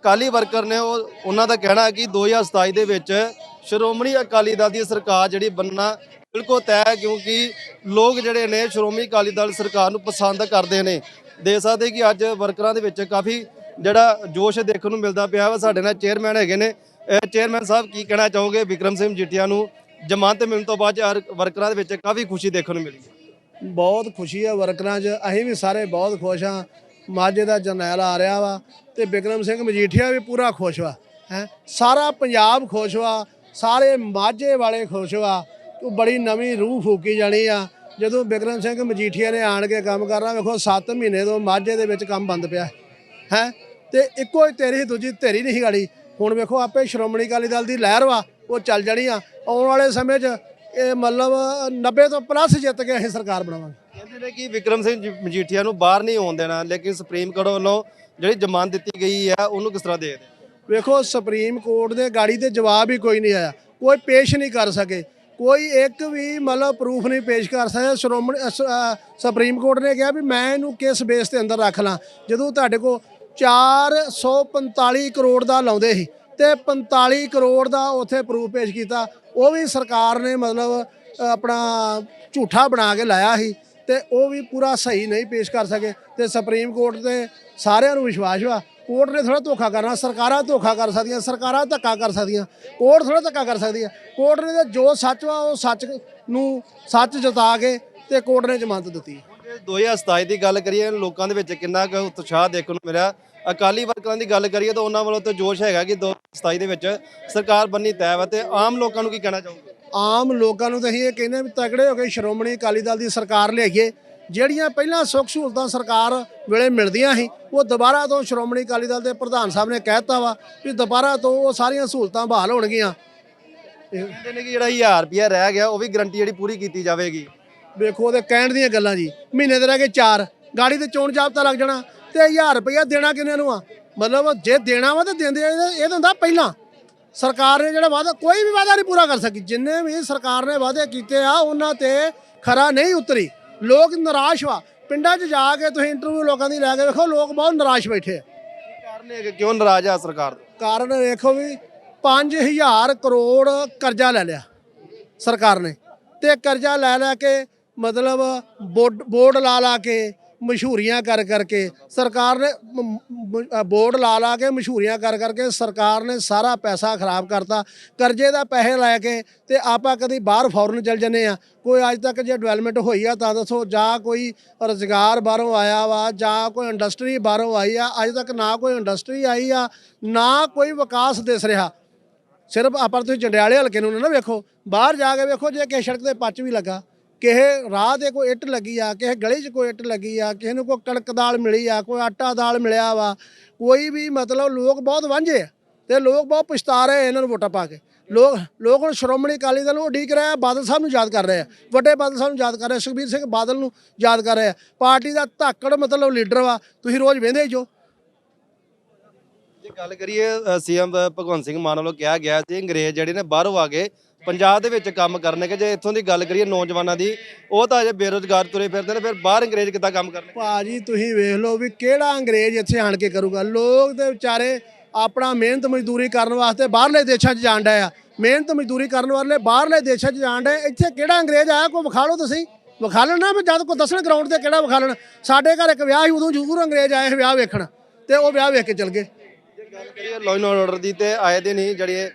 ਅਕਾਲੀ ਵਰਕਰ ਨੇ ਉਹ ਉਹਨਾਂ ਦਾ ਕਹਿਣਾ ਹੈ ਕਿ 2027 ਦੇ ਵਿੱਚ ਸ਼੍ਰੋਮਣੀ ਅਕਾਲੀ ਦਲ ਦੀ ਸਰਕਾਰ ਜਿਹੜੀ ਬਣਨਾ ਬਿਲਕੁਲ ਤੈਅ ਹੈ ਕਿਉਂਕਿ ਲੋਕ ਜਿਹੜੇ ਨੇ ਸ਼੍ਰੋਮਣੀ ਅਕਾਲੀ ਦਲ ਸਰਕਾਰ ਨੂੰ ਪਸੰਦ ਕਰਦੇ ਨੇ। ਦੇ ਸਕਦੇ ਕਿ ਅੱਜ ਵਰਕਰਾਂ ਦੇ ਵਿੱਚ ਕਾਫੀ ਜਿਹੜਾ ਜੋਸ਼ ਦੇਖਣ ਨੂੰ ਮਿਲਦਾ ਪਿਆ ਵਾ। ਸਾਡੇ ਨਾਲ ਚੇਅਰਮੈਨ ਹੈਗੇ ਨੇ ਚੇਅਰਮੈਨ ਸਾਹਿਬ, ਕੀ ਕਹਿਣਾ ਚਾਹੋਗੇ ਵਿਕਰਮ ਸਿੰਘ ਜੀਟੀਆ ਨੂੰ? ਜ਼ਮਾਨਤ ਮਿਲਣ ਤੋਂ ਬਾਅਦ ਯਾਰ ਵਰਕਰਾਂ ਦੇ ਵਿੱਚ ਕਾਫੀ ਖੁਸ਼ੀ ਦੇਖਣ ਨੂੰ ਮਿਲੀ। ਬਹੁਤ ਖੁਸ਼ੀ ਆ ਵਰਕਰਾਂ 'ਚ। ਅਸੀਂ ਵੀ ਸਾਰੇ ਬਹੁਤ ਖੁਸ਼ ਹਾਂ। ਮਾਝੇ ਦਾ ਜਰਨੈਲ ਆ ਰਿਹਾ ਵਾ ਤੇ ਬਿਕਰਮ ਸਿੰਘ ਮਜੀਠੀਆ ਵੀ ਪੂਰਾ ਖੁਸ਼ ਵਾ, ਹੈ। ਸਾਰਾ ਪੰਜਾਬ ਖੁਸ਼ ਵਾ। ਸਾਰੇ ਮਾਝੇ ਵਾਲੇ ਖੁਸ਼ ਵਾ। ਤੂੰ ਬੜੀ ਨਵੀਂ ਰੂਹ ਫੂਕੀ ਜਾਣੀ ਆ। ਜਦੋਂ ਬਿਕਰਮ ਸਿੰਘ ਮਜੀਠੀਆ ਨੇ ਆਣ ਕੇ ਕੰਮ ਕਰਨਾ, ਵੇਖੋ 7 ਮਹੀਨੇ ਤੋਂ ਮਾਝੇ ਦੇ ਵਿੱਚ ਕੰਮ ਬੰਦ ਪਿਆ, ਹੈ। ਤੇ ਇੱਕੋ ਹੀ ਤੇਰੀ, ਦੂਜੀ ਤੇਰੀ ਨਹੀਂ ਗਾੜੀ। ਹੁਣ ਵੇਖੋ ਆਪੇ ਸ਼੍ਰੋਮਣੀ ਅਕਾਲੀ ਦਲ ਦੀ ਲਹਿਰ ਵਾ ਉਹ ਚੱਲ ਜਾਣੀ ਆ। ਆਉਣ ਵਾਲੇ ਸਮੇਂ 'ਚ ਇਹ ਮਤਲਬ 90 ਤੋਂ ਪਲੱਸ ਜਿੱਤ ਕੇ ਅਸੀਂ ਸਰਕਾਰ ਬਣਾਵਾਂਗੇ। ਕਹਿੰਦੇ ਨੇ ਕਿ ਵਿਕਰਮ ਸਿੰਘ ਮਜੀਠੀਆ ਨੂੰ ਬਾਹਰ ਨਹੀਂ ਆਉਣ ਦੇਣਾ ਲੇਕਿਨ ਸੁਪਰੀਮ ਕੋਰਟ ਵੱਲੋਂ ਜਿਹੜੀ ਜ਼ਮਾਨਤ ਦਿੱਤੀ ਗਈ ਹੈ ਉਹਨੂੰ ਕਿਸ ਤਰ੍ਹਾਂ ਦੇਖਦੇ ਵੇਖੋ ਸੁਪਰੀਮ ਕੋਰਟ ਦੇ ਗਾੜੀ ਤੇ ਜਵਾਬ ਹੀ ਕੋਈ ਨਹੀਂ ਆਇਆ। ਕੋਈ ਪੇਸ਼ ਨਹੀਂ ਕਰ ਸਕੇ। ਕੋਈ ਇੱਕ ਵੀ ਮਤਲਬ ਪ੍ਰੂਫ ਨਹੀਂ ਪੇਸ਼ ਕਰ ਸਕਿਆ। ਸ਼੍ਰੋਮਣੀ ਸ- ਸੁਪਰੀਮ ਕੋਰਟ ਨੇ ਕਿਹਾ ਵੀ ਮੈਂ ਇਹਨੂੰ ਕਿਸ ਬੇਸ ਤੇ ਅੰਦਰ ਰੱਖ ਲਾਂ। ਜਦੋਂ ਤੁਹਾਡੇ ਕੋਲ 445 ਕਰੋੜ ਦਾ ਲਾਉਂਦੇ ਸੀ ਤੇ 45 ਕਰੋੜ ਦਾ ਉੱਥੇ ਪ੍ਰੂਫ ਪੇਸ਼ ਕੀਤਾ। ਉਹ ਵੀ ਸਰਕਾਰ ਨੇ ਮਤਲਬ ਆਪਣਾ ਝੂਠਾ ਬਣਾ ਕੇ ਲਾਇਆ ਸੀ ਤੇ ਉਹ ਵੀ ਪੂਰਾ ਸਹੀ ਨਹੀਂ ਪੇਸ਼ ਕਰ ਸਕੇ। ਤੇ ਸੁਪਰੀਮ ਕੋਰਟ ਦੇ ਸਾਰਿਆਂ ਨੂੰ ਵਿਸ਼ਵਾਸ ਵਾ। ਕੋਰਟ ਨੇ ਥੋੜਾ ਧੋਖਾ ਕਰਨਾ, ਸਰਕਾਰਾਂ ਧੋਖਾ ਕਰ ਸਕਦੀਆਂ, ਸਰਕਾਰਾਂ ਧੱਕਾ ਕਰ ਸਕਦੀਆਂ, ਕੋਰਟ ਥੋੜਾ ਧੱਕਾ ਕਰ ਸਕਦੀ ਹੈ ਕੋਰਟ ਨੇ ਤਾਂ ਜੋ ਸੱਚ ਵਾ ਉਹ ਸੱਚ ਨੂੰ ਸੱਚ ਜਤਾ ਕੇ ਤੇ ਕੋਰਟ ਨੇ ਜ਼ਮਾਨਤ ਦਿੱਤੀ। ਜੇ 2027 ਦੀ ਗੱਲ ਕਰੀਏ ਲੋਕਾਂ ਦੇ ਵਿੱਚ ਕਿੰਨਾ ਕੁ ਉਤਸ਼ਾਹ ਦੇਖਣ ਨੂੰ ਮਿਲਿਆ। ਅਕਾਲੀ ਵਰਕਰਾਂ ਦੀ ਗੱਲ ਕਰੀਏ ਤਾਂ ਉਹਨਾਂ ਵੱਲੋਂ ਤਾਂ ਜੋਸ਼ ਹੈਗਾ ਕਿ 2027 ਦੇ ਵਿੱਚ ਸਰਕਾਰ ਬੰਨੀ ਤੈਅ ਵਾ ਤੇ ਆਮ ਲੋਕਾਂ ਨੂੰ ਕੀ ਕਹਿਣਾ ਚਾਹੋਗੇ? ਆਮ ਲੋਕਾਂ ਨੂੰ ਤਾਂ ਅਸੀਂ ਇਹ ਕਹਿੰਦੇ ਹਾਂ ਵੀ ਤਗੜੇ ਹੋ ਕੇ ਸ਼੍ਰੋਮਣੀ ਅਕਾਲੀ ਦਲ ਦੀ ਸਰਕਾਰ ਲਿਆਈਏ। ਜਿਹੜੀਆਂ ਪਹਿਲਾਂ ਸੁੱਖ ਸਹੂਲਤਾਂ ਸਰਕਾਰ ਵੇਲੇ ਮਿਲਦੀਆਂ ਸੀ ਉਹ ਦੁਬਾਰਾ ਤੋਂ ਸ਼੍ਰੋਮਣੀ ਅਕਾਲੀ ਦਲ ਦੇ ਪ੍ਰਧਾਨ ਸਾਹਿਬ ਨੇ ਕਹਿਤਾ ਵਾ ਵੀ ਦੁਬਾਰਾ ਤੋਂ ਉਹ ਸਾਰੀਆਂ ਸਹੂਲਤਾਂ ਬਹਾਲ ਹੋਣਗੀਆਂ। ਇਹ ਕਹਿੰਦੇ ਨੇ ਕਿ ਜਿਹੜਾ 1000 ਰੁਪਇਆ ਰਹਿ ਗਿਆ ਉਹ ਵੀ ਗਰੰਟੀ ਜਿਹੜੀ ਪੂਰੀ ਕੀਤੀ ਜਾਵੇਗੀ। ਵੇਖੋ ਉਹਦੇ ਕਹਿਣ ਦੀਆਂ ਗੱਲਾਂ ਜੀ। ਮਹੀਨੇ ਦੇ ਰਹਿ ਗਏ 4 ਗਾੜੀ ਤੇ ਚੋਣ ਜਾਬਤਾ ਲੱਗ ਜਾਣਾ ਤੇ 1000 ਰੁਪਇਆ ਦੇਣਾ ਕਿੰਨੇ ਨੂੰ ਆ? ਮਤਲਬ ਜੇ ਦੇਣਾ ਵਾ ਤਾਂ ਦਿੰਦੇ ਇਹ ਤਾਂ ਹੁੰਦਾ ਪਹਿਲਾਂ। ਸਰਕਾਰ ਨੇ ਜਿਹੜਾ ਵਾਅਦਾ ਕੋਈ ਵੀ ਵਾਅਦਾ ਨਹੀਂ ਪੂਰਾ ਕਰ ਸਕੀ। ਜਿੰਨੇ ਵੀ ਸਰਕਾਰ ਨੇ ਵਾਅਦੇ ਕੀਤੇ ਆ ਉਹਨਾਂ ਤੇ ਖਰਾ ਨਹੀਂ ਉਤਰੀ। ਲੋਕ ਨਿਰਾਸ਼ ਵਾ। ਪਿੰਡਾਂ 'ਚ ਜਾ ਕੇ ਤੁਸੀਂ ਇੰਟਰਵਿਊ ਲੋਕਾਂ ਦੀ ਲੈ ਕੇ ਵੇਖੋ ਲੋਕ ਬਹੁਤ ਨਿਰਾਸ਼ ਬੈਠੇ ਆ। ਕਾਰਨ ਇਹ ਕਿ ਕਿਉਂ ਨਾਰਾਜ਼ ਆ ਸਰਕਾਰ? ਕਾਰਨ ਵੇਖੋ ਵੀ 5000 ਕਰੋੜ ਕਰਜ਼ਾ ਲੈ ਲਿਆ ਸਰਕਾਰ ਨੇ। ਤੇ ਕਰਜ਼ਾ ਲੈ ਲੈ ਕੇ ਮਤਲਬ ਬੋਰਡ ਬੋਰਡ ਲਾ ਲਾ ਕੇ ਮਸ਼ਹੂਰੀਆਂ ਕਰ ਕਰਕੇ ਸਰਕਾਰ ਨੇ ਬੋਰਡ ਲਾ ਲਾ ਕੇ ਮਸ਼ਹੂਰੀਆਂ ਕਰ ਕਰਕੇ ਸਰਕਾਰ ਨੇ ਸਾਰਾ ਪੈਸਾ ਖਰਾਬ ਕਰਤਾ। ਕਰਜ਼ੇ ਦਾ ਪੈਸੇ ਲੈ ਕੇ ਤੇ ਆਪਾਂ ਕਦੀ ਬਾਹਰ ਫੌਰਨ ਚਲ ਜੰਨੇ ਆ ਕੋਈ ਅੱਜ ਤੱਕ ਜੇ ਡਿਵੈਲਪਮੈਂਟ ਹੋਈ ਆ ਤਾਂ ਦੱਸੋ, ਜਾਂ ਕੋਈ ਰੁਜ਼ਗਾਰ ਬਾਹਰੋਂ ਆਇਆ ਵਾ, ਜਾਂ ਕੋਈ ਇੰਡਸਟਰੀ ਬਾਹਰੋਂ ਆਈ ਆ, ਅੱਜ ਤੱਕ ਨਾ ਕੋਈ ਇੰਡਸਟਰੀ ਆਈ ਆ, ਨਾ ਕੋਈ ਵਿਕਾਸ ਦਿਸ ਰਿਹਾ। ਸਿਰਫ ਆਪਾਂ ਤੁਸੀਂ ਜੰਡਿਆਲੇ ਹਲਕੇ ਨੂੰ ਨਾ ਵੇਖੋ, ਬਾਹਰ ਜਾ ਕੇ ਵੇਖੋ, ਜੇ ਕਿਸੇ ਸੜਕ ਤੇ ਪੱਚ ਵੀ ਲੱਗਾ। ਕਿਸੇ ਰਾਹ ਤੇ ਕੋਈ ਇੱਟ ਲੱਗੀ ਆ ਕਿਸੇ ਗਲੀ 'ਚ ਕੋਈ ਇੱਟ ਲੱਗੀ ਆ ਕਿਸੇ ਨੂੰ ਕੋਈ ਕਣਕ ਦਾਲ ਮਿਲੀ ਆ, ਕੋਈ ਆਟਾ ਦਾਲ ਮਿਲਿਆ ਵਾ, ਕੋਈ ਵੀ ਮਤਲਬ ਲੋਕ ਬਹੁਤ ਵਾਂਝੇ ਆ ਤੇ ਲੋਕ ਬਹੁਤ ਪਛਤਾ ਰਹੇ ਇਹਨਾਂ ਨੂੰ ਵੋਟਾਂ ਪਾ ਕੇ। ਲੋਕ ਲੋਕ ਹੁਣ ਸ਼੍ਰੋਮਣੀ ਅਕਾਲੀ ਦਲ ਨੂੰ ਉਡੀਕ ਰਹੇ ਆ ਬਾਦਲ ਸਾਹਿਬ ਨੂੰ ਯਾਦ ਕਰ ਰਹੇ ਆ। ਵੱਡੇ ਬਾਦਲ ਸਾਹਿਬ ਨੂੰ ਯਾਦ ਕਰ ਰਹੇ ਸੁਖਬੀਰ ਸਿੰਘ ਬਾਦਲ ਨੂੰ ਯਾਦ ਕਰ ਰਹੇ ਆ। ਪਾਰਟੀ ਦਾ ਧਾਕੜ ਮਤਲਬ ਲੀਡਰ ਵਾ, ਤੁਸੀਂ ਰੋਜ਼ ਵੇਂਦੇ ਜੋ। ਜੇ ਗੱਲ ਕਰੀਏ ਸੀਐਮ ਭਗਵੰਤ ਸਿੰਘ ਮਾਨ ਵੱਲੋਂ ਕਿਹਾ ਗਿਆ ਸੀ, ਅੰਗਰੇਜ਼ ਜਿਹੜੇ ਨੇ ਬਾਹਰੋਂ ਆ ਕੇ ਪੰਜਾਬ ਦੇ ਵਿੱਚ ਕੰਮ ਕਰਨਗੇ। ਜੇ ਇੱਥੋਂ ਦੀ ਗੱਲ ਕਰੀਏ ਨੌਜਵਾਨਾਂ ਦੀ ਉਹ ਤਾਂ ਅਜੇ ਬੇਰੋਜ਼ਗਾਰ ਤੁਰੇ ਫਿਰਦੇ ਨੇ ਫਿਰ ਬਾਹਰ ਅੰਗਰੇਜ਼ ਕਿੱਦਾਂ ਕੰਮ ਕਰਨਗੇ? ਭਾਜੀ ਤੁਸੀਂ ਵੇਖ ਲਓ ਵੀ ਕਿਹੜਾ ਅੰਗਰੇਜ਼ ਇੱਥੇ ਆਣ ਕੇ ਕਰੂਗਾ। ਲੋਕ ਤੇ ਵਿਚਾਰੇ ਆਪਣਾ ਮਿਹਨਤ ਮਜ਼ਦੂਰੀ ਕਰਨ ਵਾਸਤੇ ਬਾਹਰਲੇ ਦੇਸ਼ਾਂ 'ਚ ਜਾਣ ਡਏ ਆ। ਮਿਹਨਤ ਮਜ਼ਦੂਰੀ ਕਰਨ ਵਾਲੇ ਬਾਹਰਲੇ ਦੇਸ਼ਾਂ 'ਚ ਜਾਣ ਡਏ। ਇੱਥੇ ਕਿਹੜਾ ਅੰਗਰੇਜ਼ ਆਇਆ ਕੋਈ ਵਿਖਾ ਲਓ ਤੁਸੀਂ। ਵਿਖਾ ਲੈਣ ਨਾ ਮੈਂ ਜਦ ਕੋ ਦੱਸਣ ਗਰਾਊਂਡ ਤੇ ਕਿਹੜਾ ਵਿਖਾ ਲੈਣ। ਸਾਡੇ ਘਰ ਇੱਕ ਵਿਆਹ ਸੀ ਉਦੋਂ ਜ਼ਰੂਰ ਅੰਗਰੇਜ਼ ਆਏ ਵਿਆਹ ਵੇਖਣ। ਤੇ ਉਹ ਵਿਆਹ ਵੇਖ ਕੇ ਚਲ ਗਏ। ਜੇ ਗੱਲ ਐਂਡ ਆਰਡਰ ਦੀ ਤੇ ਆਏ ਦਿਨ ਹੀ ਜਿਹੜੇ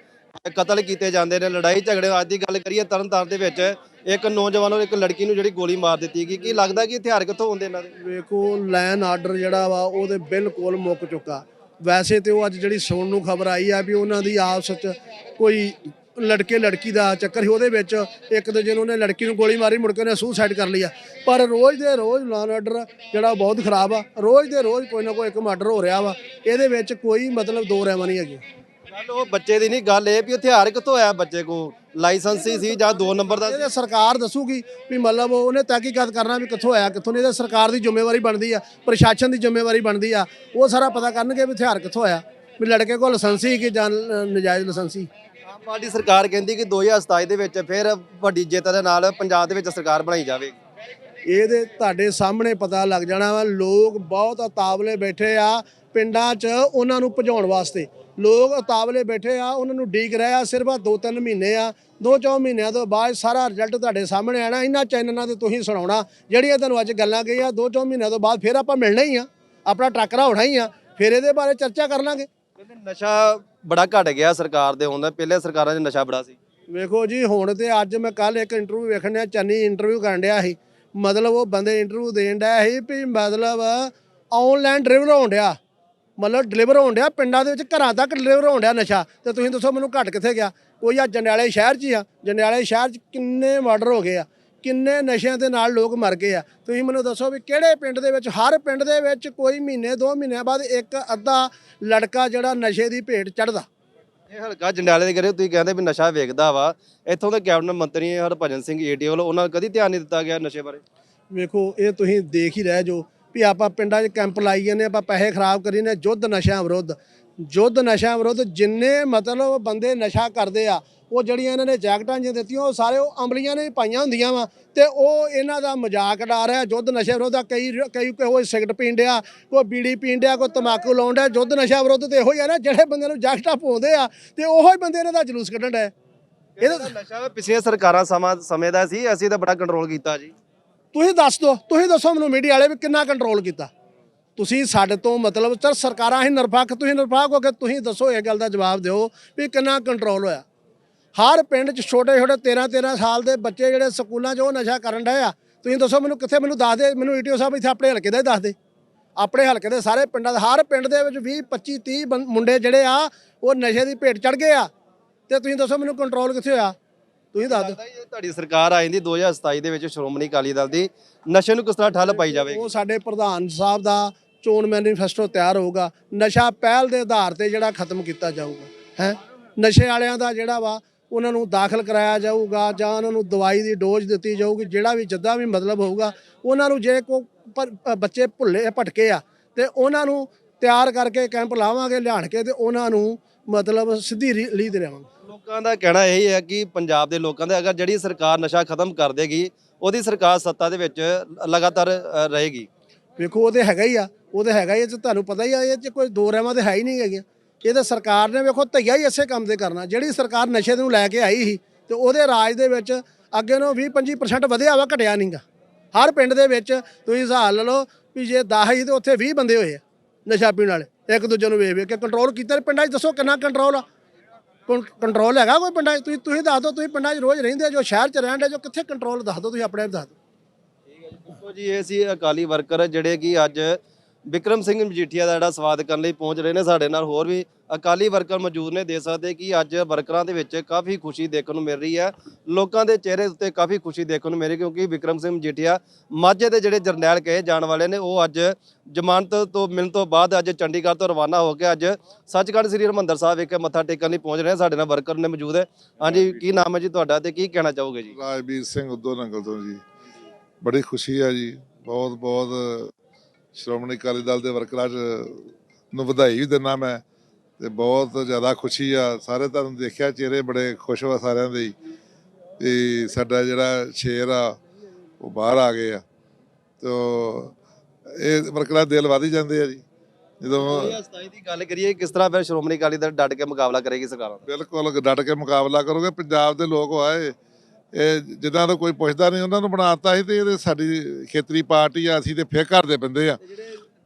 ਕਤਲ ਕੀਤੇ ਜਾਂਦੇ ਨੇ, ਲੜਾਈ ਝਗੜੇ ਅੱਜ ਦੀ ਗੱਲ ਕਰੀਏ ਤਰਨਤਾਰਨ ਦੇ ਵਿੱਚ, ਇੱਕ ਨੌਜਵਾਨ ਔਰ ਇੱਕ ਲੜਕੀ ਨੂੰ ਜਿਹੜੀ ਗੋਲੀ ਮਾਰ ਦਿੱਤੀ ਗਈ, ਕੀ ਲੱਗਦਾ ਕਿ ਹਥਿਆਰ ਕਿੱਥੋਂ ਹੁੰਦੇ ਇਹਨਾਂ ਦੇ? ਵੇਖੋ ਲਾਈਨ ਆਰਡਰ ਜਿਹੜਾ ਵਾ, ਉਹਦੇ ਬਿਲਕੁਲ ਮੁੱਕ ਚੁੱਕਾ। ਵੈਸੇ ਤੇ ਉਹ ਅੱਜ ਜਿਹੜੀ ਸੁਣਨ ਨੂੰ ਖਬਰ ਆਈ ਆ ਵੀ ਉਹਨਾਂ ਦੀ ਆਪਸ ਵਿੱਚ ਕੋਈ ਲੜਕੇ ਲੜਕੀ ਦਾ ਚੱਕਰ ਸੀ, ਉਹਦੇ ਵਿੱਚ ਇੱਕ ਦੂਜੇ ਨੂੰ ਉਹਨੇ ਲੜਕੀ ਨੂੰ ਗੋਲੀ ਮਾਰੀ, ਮੁੜ ਕੇ ਉਹਨੇ ਸੁਸਾਈਡ ਕਰ ਲਿਆ ਪਰ ਰੋਜ਼ ਦੇ ਰੋਜ਼ ਲਾਅ ਆਰਡਰ ਜਿਹੜਾ ਬਹੁਤ ਖਰਾਬ ਆ, ਰੋਜ਼ ਦੇ ਰੋਜ਼ ਕੋਈ ਨਾ ਕੋਈ ਇੱਕ ਮਰਡਰ ਹੋ ਰਿਹਾ ਵਾ, ਇਹਦੇ ਵਿੱਚ ਕੋਈ ਮਤਲਬ ਦੋ ਰਹਿਮਾ ਨਹੀਂ ਹੈਗੀ ਗੱਲ ਉਹ ਬੱਚੇ ਦੀ ਨਹੀਂ ਗੱਲ ਇਹ ਵੀ ਹਥਿਆਰ ਕਿੱਥੋਂ ਆਇਆ ਬੱਚੇ ਕੋ ਲਾਇਸੈਂਸੀ ਸੀ ਜਾਂ ਦੋ ਨੰਬਰ ਦਾ? ਇਹਦੇ ਸਰਕਾਰ ਦੱਸੂਗੀ ਵੀ ਮਤਲਬ ਉਹਨੇ ਤਹਿਕੀਕਾਤ ਕਰਨਾ ਵੀ ਕਿੱਥੋਂ ਆਇਆ ਕਿੱਥੋਂ ਨਹੀਂ। ਇਹਦੇ ਸਰਕਾਰ ਦੀ ਜ਼ਿੰਮੇਵਾਰੀ ਬਣਦੀ ਆ ਪ੍ਰਸ਼ਾਸਨ ਦੀ ਜ਼ਿੰਮੇਵਾਰੀ ਬਣਦੀ ਆ। ਉਹ ਸਾਰਾ ਪਤਾ ਕਰਨਗੇ ਵੀ ਹਥਿਆਰ ਕਿੱਥੋਂ ਆਇਆ। ਵੀ ਲੜਕੇ ਕੋਲ ਲਾਇਸੈਂਸੀ ਕਿ ਜਾਂ ਨਜਾਇਜ਼ ਲਾਇਸੈਂਸੀ? ਆਮ ਪਾਰਟੀ ਸਰਕਾਰ ਕਹਿੰਦੀ ਕਿ 2027 ਦੇ ਵਿੱਚ ਫਿਰ ਵੱਡੀ ਜਿੱਤ ਦੇ ਨਾਲ ਪੰਜਾਬ ਦੇ ਵਿੱਚ ਸਰਕਾਰ ਬਣਾਈ ਜਾਵੇਗੀ ਇਹਦੇ ਤੁਹਾਡੇ ਸਾਹਮਣੇ ਪਤਾ ਲੱਗ ਜਾਣਾ ਵਾ ਲੋਕ ਬਹੁਤ ਉਤਾਵਲੇ ਬੈਠੇ ਆ। ਪਿੰਡਾਂ 'ਚ ਉਹਨਾਂ ਨੂੰ ਭਜਾਉਣ ਵਾਸਤੇ। ਲੋਕ ਉਤਾਵਲੇ ਬੈਠੇ ਆ ਉਹਨਾਂ ਨੂੰ ਡੀਕ ਰਹੇ ਆ ਸਿਰਫ ਆ ਦੋ ਤਿੰਨ ਮਹੀਨੇ ਆ। ਦੋ ਚੌ ਮਹੀਨਿਆਂ ਤੋਂ ਬਾਅਦ ਸਾਰਾ ਰਿਜ਼ਲਟ ਤੁਹਾਡੇ ਸਾਹਮਣੇ ਆਣਾ ਇਹਨਾਂ ਚੈਨਲਾਂ ਤੇ ਤੁਸੀਂ ਸੁਣਾਉਣਾ ਜਿਹੜੀਆਂ ਤੁਹਾਨੂੰ ਅੱਜ ਗੱਲਾਂ ਕਹੀਆਂ ਦੋ ਚੌ ਮਹੀਨਿਆਂ ਤੋਂ ਬਾਅਦ ਫਿਰ ਆਪਾਂ ਮਿਲਣਾ ਹੀ ਆ। ਆਪਣਾ ਟੱਕਰਾ ਹੋਣਾ ਹੀ ਆ ਫਿਰ ਇਹਦੇ ਬਾਰੇ ਚਰਚਾ ਕਰ ਲਾਂਗੇ। ਕਹਿੰਦੇ ਨਸ਼ਾ ਬੜਾ ਘਟ ਗਿਆ ਸਰਕਾਰ ਦੇ ਹੁੰਦਾ ਪਹਿਲੇ ਸਰਕਾਰਾਂ 'ਚ ਨਸ਼ਾ ਬੜਾ ਸੀ। ਵੇਖੋ ਜੀ ਹੁਣ ਤੇ ਅੱਜ ਮੈਂ ਕੱਲ ਇੱਕ ਇੰਟਰਵਿਊ ਵੇਖਣ ਡਿਆ ਚੰਨੀ ਇੰਟਰਵਿਊ ਕਰਨ ਡਿਆ ਸੀ। ਮਤਲਬ ਉਹ ਬੰਦੇ ਇੰਟਰਵਿਊ ਦੇਣ ਡਿਆ ਸੀ ਵੀ ਮਤਲਬ ਆਨਲਾਈਨ ਡਿਲੀਵਰ ਹੋਣ ਡਿਆ। ਮਤਲਬ ਡਿਲੀਵਰ ਹੋਣ ਡਿਆ ਪਿੰਡਾਂ ਦੇ ਵਿੱਚ ਘਰਾਂ ਤੱਕ ਡਿਲੀਵਰ ਹੋਣ ਡਿਆ ਨਸ਼ਾ। ਤੇ ਤੁਸੀਂ ਦੱਸੋ ਮੈਨੂੰ ਘੱਟ ਕਿੱਥੇ ਗਿਆ? ਕੋਈ ਆ ਜੰਡਿਆਲੇ ਸ਼ਹਿਰ 'ਚ ਹੀ ਆ। ਜੰਡਿਆਲੇ ਸ਼ਹਿਰ 'ਚ ਕਿੰਨੇ ਮਰਡਰ ਹੋ ਗਏ ਆ। ਕਿੰਨੇ ਨਸ਼ਿਆਂ ਦੇ ਨਾਲ ਲੋਕ ਮਰ ਗਏ ਆ। ਤੁਸੀਂ ਮੈਨੂੰ ਦੱਸੋ ਵੀ ਕਿਹੜੇ ਪਿੰਡ ਦੇ ਵਿੱਚ ਹਰ ਪਿੰਡ ਦੇ ਵਿੱਚ ਕੋਈ ਮਹੀਨੇ ਦੋ ਮਹੀਨਿਆਂ ਬਾਅਦ ਇੱਕ ਅੱਧਾ ਲੜਕਾ ਜਿਹੜਾ ਨਸ਼ੇ ਦੀ ਭੇਟ ਚੜਦਾ ਇਹ ਹਲਕਾ ਜੰਡਿਆਲੇ ਦੇ ਕਰੇ ਤੁਸੀਂ ਕਹਿੰਦੇ ਵੀ ਨਸ਼ਾ ਵੇਚਦਾ ਵਾ। ਇੱਥੋਂ ਦੇ ਕੈਬਨਿਟ ਮੰਤਰੀ ਹਰਭਜਨ ਸਿੰਘ ਏਡੀ ਵੱਲੋਂ ਉਹਨਾਂ ਨੂੰ ਕਦੀ ਧਿਆਨ ਨਹੀਂ ਦਿੱਤਾ ਗਿਆ ਨਸ਼ੇ ਬਾਰੇ? ਵੇਖੋ ਇਹ ਤੁਸੀਂ ਦੇਖ ਹੀ ਰਹੇ ਜੋ ਵੀ ਆਪਾਂ ਪਿੰਡਾਂ 'ਚ ਕੈਂਪ ਲਾਈ ਜਾਂਦੇ ਆਪਾਂ ਪੈਸੇ ਖਰਾਬ ਕਰੀ ਨੇ ਜੁੱਧ ਨਸ਼ਿਆਂ ਵਿਰੁੱਧ। ਜੁੱਧ ਨਸ਼ਿਆਂ ਵਿਰੁੱਧ ਜਿੰਨੇ ਮਤਲਬ ਬੰਦੇ ਨਸ਼ਾ ਕਰਦੇ ਆ, ਉਹ ਜਿਹੜੀਆਂ ਇਹਨਾਂ ਨੇ ਜੈਕਟਾਂ ਜਿਹੀਆਂ ਦਿੱਤੀਆਂ, ਉਹ ਸਾਰੇ ਉਹ ਅੰਬਲੀਆਂ ਨੇ ਪਾਈਆਂ ਹੁੰਦੀਆਂ ਵਾ ਤੇ ਉਹ ਇਹਨਾਂ ਦਾ ਮਜ਼ਾਕ ਉਡਾ ਰਿਹਾ। ਜੁੱਧ ਨਸ਼ੇ ਵਿਰੁੱਧ ਆ। ਕਈ ਕਈ ਕੋਈ ਸਿਗਰਟ ਪੀਣ ਕੋਈ ਬੀੜੀ ਪੀਣ ਡਿਆ ਕੋਈ ਤਮਾਕੂ ਲਾਉਣ ਡਿਆ ਜੁੱਧ ਨਸ਼ਾ ਵਿਰੁੱਧ ਤੇ ਇਹੋ ਹੀ ਆ ਨਾ, ਜਿਹੜੇ ਬੰਦੇ ਨੂੰ ਜੈਕਟਾਂ ਪਾਉਂਦੇ ਆ ਤੇ ਉਹੋ ਹੀ ਬੰਦੇ ਇਹਨਾਂ ਦਾ ਜਲੂਸ ਕੱਢਣ ਡਿਆ ਇਹਦਾ ਨਸ਼ਾ ਪਿਛਲੀਆਂ ਸਰਕਾਰਾਂ ਸਮਾਂ, ਸਮੇਂ ਦਾ ਸੀ, ਅਸੀਂ ਤਾਂ ਬੜਾ ਕੰਟਰੋਲ ਕੀਤਾ ਜੀ। ਤੁਸੀਂ ਦੱਸ ਦਿਓ, ਤੁਸੀਂ ਦੱਸੋ ਮੈਨੂੰ ਮੀਡੀਆ ਵਾਲੇ ਵੀ ਕਿੰਨਾ ਕੰਟਰੋਲ ਕੀਤਾ। ਤੁਸੀਂ ਸਾਡੇ ਤੋਂ ਮਤਲਬ, ਚਲ ਸਰਕਾਰਾਂ ਹੀ ਨਿਰਪੱਖ, ਤੁਸੀਂ ਨਿਰਪੱਖ ਹੋ ਕੇ ਤੁਸੀਂ ਦੱਸੋ ਇਹ ਗੱਲ ਦਾ ਜਵਾਬ ਦਿਓ ਵੀ ਕਿੰਨਾ ਕੰਟਰੋਲ ਹੋਇਆ। ਹਰ ਪਿੰਡ 'ਚ ਛੋਟੇ ਛੋਟੇ 13 13 ਸਾਲ ਦੇ ਬੱਚੇ ਜਿਹੜੇ ਸਕੂਲਾਂ 'ਚ ਉਹ ਨਸ਼ਾ ਕਰਨ ਡਏ ਆ। ਤੁਸੀਂ ਦੱਸੋ ਮੈਨੂੰ ਕਿੱਥੇ ਮੈਨੂੰ ਦੱਸ ਦੇ, ਮੈਨੂੰ ਈਟੀਓ ਸਾਹਿਬ ਇੱਥੇ ਆਪਣੇ ਹਲਕੇ ਦਾ ਹੀ ਦੱਸ ਦੇ। ਆਪਣੇ ਹਲਕੇ ਦੇ ਸਾਰੇ ਪਿੰਡਾਂ ਦੇ, ਹਰ ਪਿੰਡ ਦੇ ਵਿੱਚ 20 25 30 ਬੰ- ਮੁੰਡੇ ਜਿਹੜੇ ਆ, ਉਹ ਨਸ਼ੇ ਦੀ ਭੇਟ ਚੜ ਗਏ ਆ। ਤੇ ਤੁਸੀਂ ਦੱਸੋ ਮੈਨੂੰ ਕੰਟਰੋਲ ਕਿੱਥੇ ਹੋਇਆ? ਤੁਸੀਂ ਦੱਸ ਦਿਓ। ਇਹ ਤੁਹਾਡੀ ਸਰਕਾਰ ਆਈਂਦੀ 2027 ਦੇ ਵਿੱਚ ਸ਼੍ਰੋਮਣੀ ਅਕਾਲੀ ਦਲ ਦੀ ਨਸ਼ੇ ਨੂੰ ਕਿਸ ਤਰ੍ਹਾਂ ਠੱਲ ਪਾਈ ਜਾਵੇਗੀ? ਉਹ ਸਾਡੇ ਪ੍ਰਧਾਨ ਸਾਹਿਬ ਦਾ ਚੋਣ ਮੈਨੀਫੈਸਟੋ ਤਿਆਰ ਹੋਊਗਾ। ਨਸ਼ਾ ਪਹਿਲ ਦੇ ਆਧਾਰ ਤੇ ਜਿਹੜਾ ਖਤਮ ਕੀਤਾ ਜਾਊਗਾ ਹੈ? ਨਸ਼ੇ ਵਾਲਿਆਂ ਦਾ ਜਿਹੜਾ ਵਾ ਉਹਨਾਂ ਨੂੰ ਦਾਖਲ ਕਰਾਇਆ ਜਾਊਗਾ ਜਾਂ ਉਹਨਾਂ ਨੂੰ ਦਵਾਈ ਦੀ ਡੋਜ਼ ਦਿੱਤੀ ਜਾਊਗੀ ਜਿਹੜਾ ਵੀ ਜਿੱਦਾਂ ਵੀ ਮਤਲਬ ਹੋਊਗਾ ਉਹਨਾਂ ਨੂੰ ਜੇ ਕੋ ਬੱਚੇ ਭੁੱਲੇ ਭਟਕੇ ਆ ਤੇ ਉਹਨਾਂ ਨੂੰ ਤਿਆਰ ਕਰਕੇ ਕੈਂਪ ਲਾਵਾਂਗੇ ਲਿਆਣ ਕੇ ਤੇ ਉਹਨਾਂ ਨੂੰ ਮਤਲਬ ਸਿੱਧੀ ਲੀਹ ਦੇ ਦੇਵਾਂਗੇ। ਲੋਕਾਂ ਦਾ ਕਹਿਣਾ ਇਹ ਹੈ ਕਿ ਪੰਜਾਬ ਦੇ ਲੋਕਾਂ ਦਾ ਅਗਰ ਜਿਹੜੀ ਸਰਕਾਰ ਨਸ਼ਾ ਖਤਮ ਕਰ ਦੇਗੀ ਉਹਦੀ ਸਰਕਾਰ ਸੱਤਾ ਦੇ ਵਿੱਚ ਲਗਾਤਾਰ ਰਹੇਗੀ। ਵੇਖੋ ਉਹ ਤੇ ਹੈਗਾ ਹੀ ਆ ਉਹ ਤੇ ਹੈਗਾ ਹੀ ਆ, ਤੇ ਤੁਹਾਨੂੰ ਪਤਾ ਹੀ ਆ ਇਹ ਚ ਕੋਈ ਦੋ ਰਹਿਮਾਂ ਤੇ ਹੈ ਹੀ ਨਹੀਂ ਹੈਗੀਆਂ। ਇਹ ਤਾਂ ਸਰਕਾਰ ਨੇ ਵੇਖੋ ਧਈਆ ਹੀ ਇਸੇ ਕੰਮ ਤੇ ਕਰਨਾ। ਜਿਹੜੀ ਸਰਕਾਰ ਨਸ਼ੇ ਨੂੰ ਲੈ ਕੇ ਆਈ ਸੀ ਤੇ ਉਹਦੇ ਰਾਜ ਦੇ ਵਿੱਚ ਅੱਗੇ ਨੂੰ 20 25% ਵਧਿਆ ਵਾ ਘਟਿਆ ਨਹੀਂਗਾ ਹਰ ਪਿੰਡ ਦੇ ਵਿੱਚ ਤੁਸੀਂ ਹਿਸਾਬ ਲਾ ਲਓ ਵੀ ਜੇ 10 ਹੀ ਤੇ ਉੱਥੇ 20 ਬੰਦੇ ਹੋਏ ਆ ਨਸ਼ਾ ਪੀਣ ਵਾਲੇ। ਇੱਕ ਦੂਜੇ ਨੂੰ ਵੇਖ ਵੇਖ ਕੇ ਕੰਟਰੋਲ ਕੀਤਾ ਪਿੰਡਾਂ 'ਚ ਦੱਸੋ ਕਿੰਨਾ ਕੰਟਰੋਲ ਆ। ਕੰਟਰੋਲ ਹੈਗਾ ਕੋਈ ਪਿੰਡਾਂ 'ਚ? ਤੁਸੀਂ ਤੁਸੀਂ ਦੱਸ ਦਿਓ, ਤੁਸੀਂ ਪਿੰਡਾਂ 'ਚ ਰੋਜ਼ ਰਹਿੰਦੇ ਜੋ ਸ਼ਹਿਰ 'ਚ ਰਹਿੰਦੇ ਜੋ ਕਿੱਥੇ ਕੰਟਰੋਲ ਦੱਸ ਦਿਓ, ਤੁਸੀਂ ਆਪਣੇ ਆਪ ਦੱਸ ਦਿਓ। ਦੇਖੋ ਜੀ ਇਹ ਸੀ ਅਕਾਲੀ ਵਰਕਰ ਜਿਹੜੇ ਕਿ ਅੱਜ ਵਿਕਰਮ ਸਿੰਘ ਮਜੀਠੀਆ ਦਾ ਜਿਹੜਾ ਸਵਾਗਤ ਕਰਨ ਲਈ ਪਹੁੰਚ ਰਹੇ ਨੇ ਸਾਡੇ ਨਾਲ। ਹੋਰ ਵੀ ਅਕਾਲੀ ਵਰਕਰ ਮੌਜੂਦ ਨੇ ਦੇ ਸਕਦੇ ਕਿ ਅੱਜ ਵਰਕਰਾਂ ਦੇ ਵਿੱਚ ਕਾਫੀ ਖੁਸ਼ੀ ਦੇਖਣ ਨੂੰ ਮਿਲ ਰਹੀ ਹੈ। ਲੋਕਾਂ ਦੇ ਚਿਹਰੇ ਉੱਤੇ ਕਾਫੀ ਖੁਸ਼ੀ ਦੇਖਣ ਨੂੰ ਮਿਲ ਰਹੀ ਕਿਉਂਕਿ ਵਿਕਰਮ ਸਿੰਘ ਮਜੀਠੀਆ ਮਾਝੇ ਦੇ ਜਿਹੜੇ ਜਰਨੈਲ ਕਹੇ ਜਾਣ ਵਾਲੇ ਨੇ, ਉਹ ਅੱਜ ਜ਼ਮਾਨਤ ਤੋਂ ਮਿਲਣ ਤੋਂ ਬਾਅਦ ਅੱਜ ਚੰਡੀਗੜ੍ਹ ਤੋਂ ਰਵਾਨਾ ਹੋ ਕੇ ਅੱਜ ਸੱਚਖੰਡ ਸ੍ਰੀ ਹਰਿਮੰਦਰ ਸਾਹਿਬ ਵਿਖੇ ਮੱਥਾ ਟੇਕਣ ਲਈ ਪਹੁੰਚ ਰਹੇ ਨੇ। ਸਾਡੇ ਨਾਲ ਵਰਕਰ ਨੇ ਮੌਜੂਦ ਹੈ। ਹਾਂਜੀ, ਕੀ ਨਾਮ ਹੈ ਜੀ ਤੁਹਾਡਾ ਤੇ ਕੀ ਕਹਿਣਾ ਚਾਹੋਗੇ ਜੀ? ਰਾਜਵੀਰ ਸਿੰਘ ਉਦੋਂ ਨੰਗਲ ਤੋਂ ਜੀ। ਬੜੀ ਖੁਸ਼ੀ ਹੈ ਜੀ। ਬਹੁਤ ਬਹੁਤ ਸ਼੍ਰੋਮਣੀ ਅਕਾਲੀ ਦਲ ਦੇ ਵਰਕਰਾਂ ਨੂੰ ਵਧਾਈ ਵੀ ਦਿੰਦਾ ਮੈਂ ਤੇ ਬਹੁਤ ਜ਼ਿਆਦਾ ਖੁਸ਼ੀ ਆ। ਸਾਰੇ ਤੁਹਾਨੂੰ ਦੇਖਿਆ ਚਿਹਰੇ ਬੜੇ ਖੁਸ਼ ਵਾ ਸਾਰਿਆਂ ਦੇ ਤੇ ਸਾਡਾ ਜਿਹੜਾ ਸ਼ੇਰ ਆ ਉਹ ਬਾਹਰ ਆ ਗਏ ਆ। ਤੋ ਇਹ ਵਰਕਰਾਂ ਦੇ ਦਿਲ ਵਧ ਹੀ ਜਾਂਦੇ ਆ ਜੀ। ਜਦੋਂ 2027 ਦੀ ਗੱਲ ਕਰੀਏ ਕਿਸ ਤਰ੍ਹਾਂ ਫਿਰ ਸ਼੍ਰੋਮਣੀ ਅਕਾਲੀ ਦਲ ਡਟ ਕੇ ਮੁਕਾਬਲਾ ਕਰੇਗੀ ਸਰਕਾਰਾਂ ਬਿਲਕੁਲ ਡਟ ਕੇ ਮੁਕਾਬਲਾ ਕਰੋਗੇ। ਪੰਜਾਬ ਦੇ ਲੋਕ ਆਏ ਜਿੱਦਾਂ ਦਾ ਕੋਈ ਪੁੱਛਦਾ ਨਹੀਂ ਉਹਨਾਂ ਨੂੰ ਬਣਾਤਾ ਸੀ ਤੇ ਇਹਦੇ ਸਾਡੀ ਖੇਤਰੀ ਪਾਰਟੀ ਆ ਅਸੀਂ ਤੇ ਫੇਰ ਘਰ ਦੇ ਬੰਦੇ ਆ।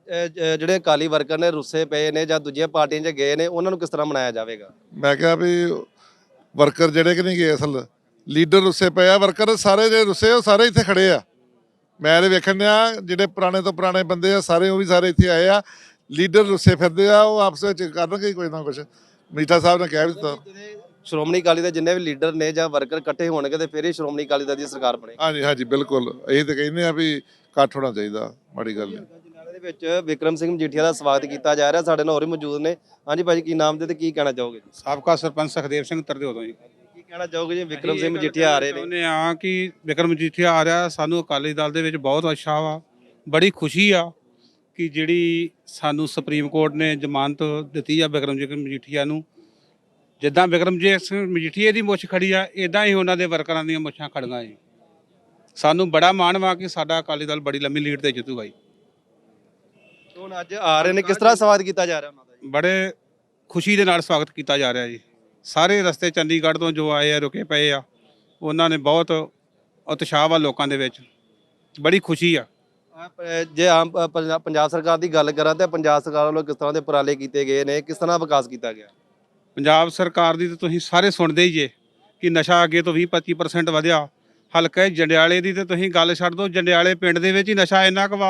ਜਿਹੜੇ ਅਕਾਲੀ ਵਰਕਰ ਨੇ ਰੁੱਸੇ ਪਏ ਨੇ ਜਾਂ ਦੂਜੀਆਂ ਪਾਰਟੀਆਂ 'ਚ ਗਏ ਨੇ ਉਹਨਾਂ ਨੂੰ ਕਿਸ ਤਰ੍ਹਾਂ ਮਨਾਇਆ ਜਾਵੇਗਾ? ਮੈਂ ਕਿਹਾ ਵੀ ਵਰਕਰ ਜਿਹੜੇ ਕਿ ਨਹੀਂ ਗਏ ਅਸਲ ਲੀਡਰ ਰੁੱਸੇ ਪਏ ਆ ਵਰਕਰ ਸਾਰੇ ਜਿਹੜੇ ਰੁੱਸੇ ਆ, ਉਹ ਸਾਰੇ ਇੱਥੇ ਖੜੇ ਆ। ਮੈਂ ਇਹ ਵੇਖਣ ਡਿਆ ਜਿਹੜੇ ਪੁਰਾਣੇ ਤੋਂ ਪੁਰਾਣੇ ਬੰਦੇ ਆ ਸਾਰੇ ਉਹ ਵੀ ਸਾਰੇ ਇੱਥੇ ਆਏ ਆ। ਲੀਡਰ ਰੁੱਸੇ ਫਿਰਦੇ ਆ ਉਹ ਆਪਸ ਵਿੱਚ ਕਰਨਗੇ ਕੋਈ ਨਾ ਕੁਝ ਮੀਠਾ ਸਾਹਿਬ ਨੇ ਕਹਿ ਵੀ ਦਿੱਤਾ। ਸ਼੍ਰੋਮਣੀ ਅਕਾਲੀ ਦੇ ਜਿੰਨੇ ਵੀ ਲੀਡਰ ਨੇ ਜਾਂ ਵਰਕਰ ਇਕੱਠੇ ਹੋਣਗੇ ਤੇ ਫਿਰ ਹੀ ਸ਼੍ਰੋਮਣੀ ਅਕਾਲੀ ਦਲ ਦੀ ਸਰਕਾਰ ਬਣੇਗੀ ਹਾਂਜੀ ਹਾਂਜੀ ਬਿਲਕੁਲ। ਅਸੀਂ ਤਾਂ ਕਹਿੰਦੇ ਆ ਵੀ ਇਕੱਠ ਹੋਣਾ ਚਾਹੀਦਾ ਮਾੜੀ ਗੱਲ ਨਹੀਂ। ਜਨਾਲੇ ਦੇ ਵਿੱਚ ਵਿਕਰਮ ਸਿੰਘ ਮਜੀਠੀਆ ਦਾ ਸਵਾਗਤ ਕੀਤਾ ਜਾ ਰਿਹਾ ਸਾਡੇ ਨਾਲ ਹੋਰ ਵੀ ਮੌਜੂਦ ਨੇ। ਹਾਂਜੀ ਭਾਜੀ ਕੀ ਨਾਮ ਦੇ ਤੇ ਕੀ ਕਹਿਣਾ ਚਾਹੋਗੇ? ਸਾਬਕਾ ਸਰਪੰਚ ਸੁਖਦੇਵ ਸਿੰਘ ਤਰਦੇ ਤੋਂ ਜੀ। ਕੀ ਕਹਿਣਾ ਚਾਹੋਗੇ ਜੀ? ਵਿਕਰਮ ਸਿੰਘ ਮਜੀਠੀਆ ਆ ਰਹੇ ਨੇ। ਚਾਹੁੰਦੇ ਆ ਕਿ ਵਿਕਰਮ ਮਜੀਠੀਆ ਆ ਰਿਹਾ ਸਾਨੂੰ ਅਕਾਲੀ ਦਲ ਦੇ ਵਿੱਚ ਬਹੁਤ ਅੱਛਾ ਵਾ। ਬੜੀ ਖੁਸ਼ੀ ਆ ਕਿ ਜਿਹੜੀ ਸਾਨੂੰ ਸੁਪਰੀਮ ਕੋਰਟ ਨੇ ਜ਼ਮਾਨਤ ਦਿੱਤੀ ਆ ਵਿਕਰਮ ਜੀ ਮਜੀਠੀਆ ਨੂੰ। ਜਿੱਦਾਂ ਵਿਕਰਮ ਜੀ ਸਿੰਘ ਮਜੀਠੀਆ ਦੀ ਮੁੱਛ ਖੜੀ ਆ ਇਦਾਂ ਹੀ ਉਹਨਾਂ ਦੇ ਵਰਕਰਾਂ ਦੀਆਂ ਮੁੱਛਾਂ ਖੜੀਆਂ ਜੀ। ਸਾਨੂੰ ਬੜਾ ਮਾਣ ਵਾ ਕਿ ਸਾਡਾ ਅਕਾਲੀ ਦਲ ਬੜੀ ਲੰਮੀ ਲੀਡ ਤੇ ਜਿੱਤੂਗਾ ਜੀ ਹੁਣ ਅੱਜ ਆ ਰਹੇ ਨੇ ਕਿਸ ਤਰ੍ਹਾਂ ਸਵਾਗਤ ਕੀਤਾ ਜਾ ਰਿਹਾ ਉਹਨਾਂ ਦਾ ਜੀ? ਬੜੇ ਖੁਸ਼ੀ ਦੇ ਨਾਲ ਸਵਾਗਤ ਕੀਤਾ ਜਾ ਰਿਹਾ ਜੀ। ਸਾਰੇ ਰਸਤੇ ਚੰਡੀਗੜ੍ਹ ਤੋਂ ਜੋ ਆਏ ਆ ਰੁਕੇ ਪਏ ਆ ਉਹਨਾਂ ਨੇ ਬਹੁਤ ਉਤਸ਼ਾਹ ਵਾ ਲੋਕਾਂ ਦੇ ਵਿੱਚ। ਬੜੀ ਖੁਸ਼ੀ ਆ। ਜੇ ਆਮ ਪੰਜਾਬ ਸਰਕਾਰ ਦੀ ਗੱਲ ਕਰਾਂ ਤੇ ਪੰਜਾਬ ਸਰਕਾਰ ਵੱਲੋਂ ਕਿਸ ਤਰ੍ਹਾਂ ਦੇ ਉਪਰਾਲੇ ਕੀਤੇ ਗਏ ਨੇ ਕਿਸ ਤਰ੍ਹਾਂ ਵਿਕਾਸ ਕੀਤਾ ਗਿਆ? ਪੰਜਾਬ ਸਰਕਾਰ ਦੀ ਤਾਂ ਤੁਸੀਂ ਸਾਰੇ ਸੁਣਦੇ ਹੀ ਜੇ ਕਿ ਨਸ਼ਾ ਅੱਗੇ ਤੋਂ 20-25% ਵਧਿਆ। ਹਲਕੇ ਜੰਡਿਆਲੇ ਦੀ ਤੇ ਤੁਸੀਂ ਗੱਲ ਛੱਡ ਦਿਓ, ਜੰਡਿਆਲੇ ਪਿੰਡ ਦੇ ਵਿੱਚ ਹੀ ਨਸ਼ਾ ਇੰਨਾ ਕੁ ਵਾ।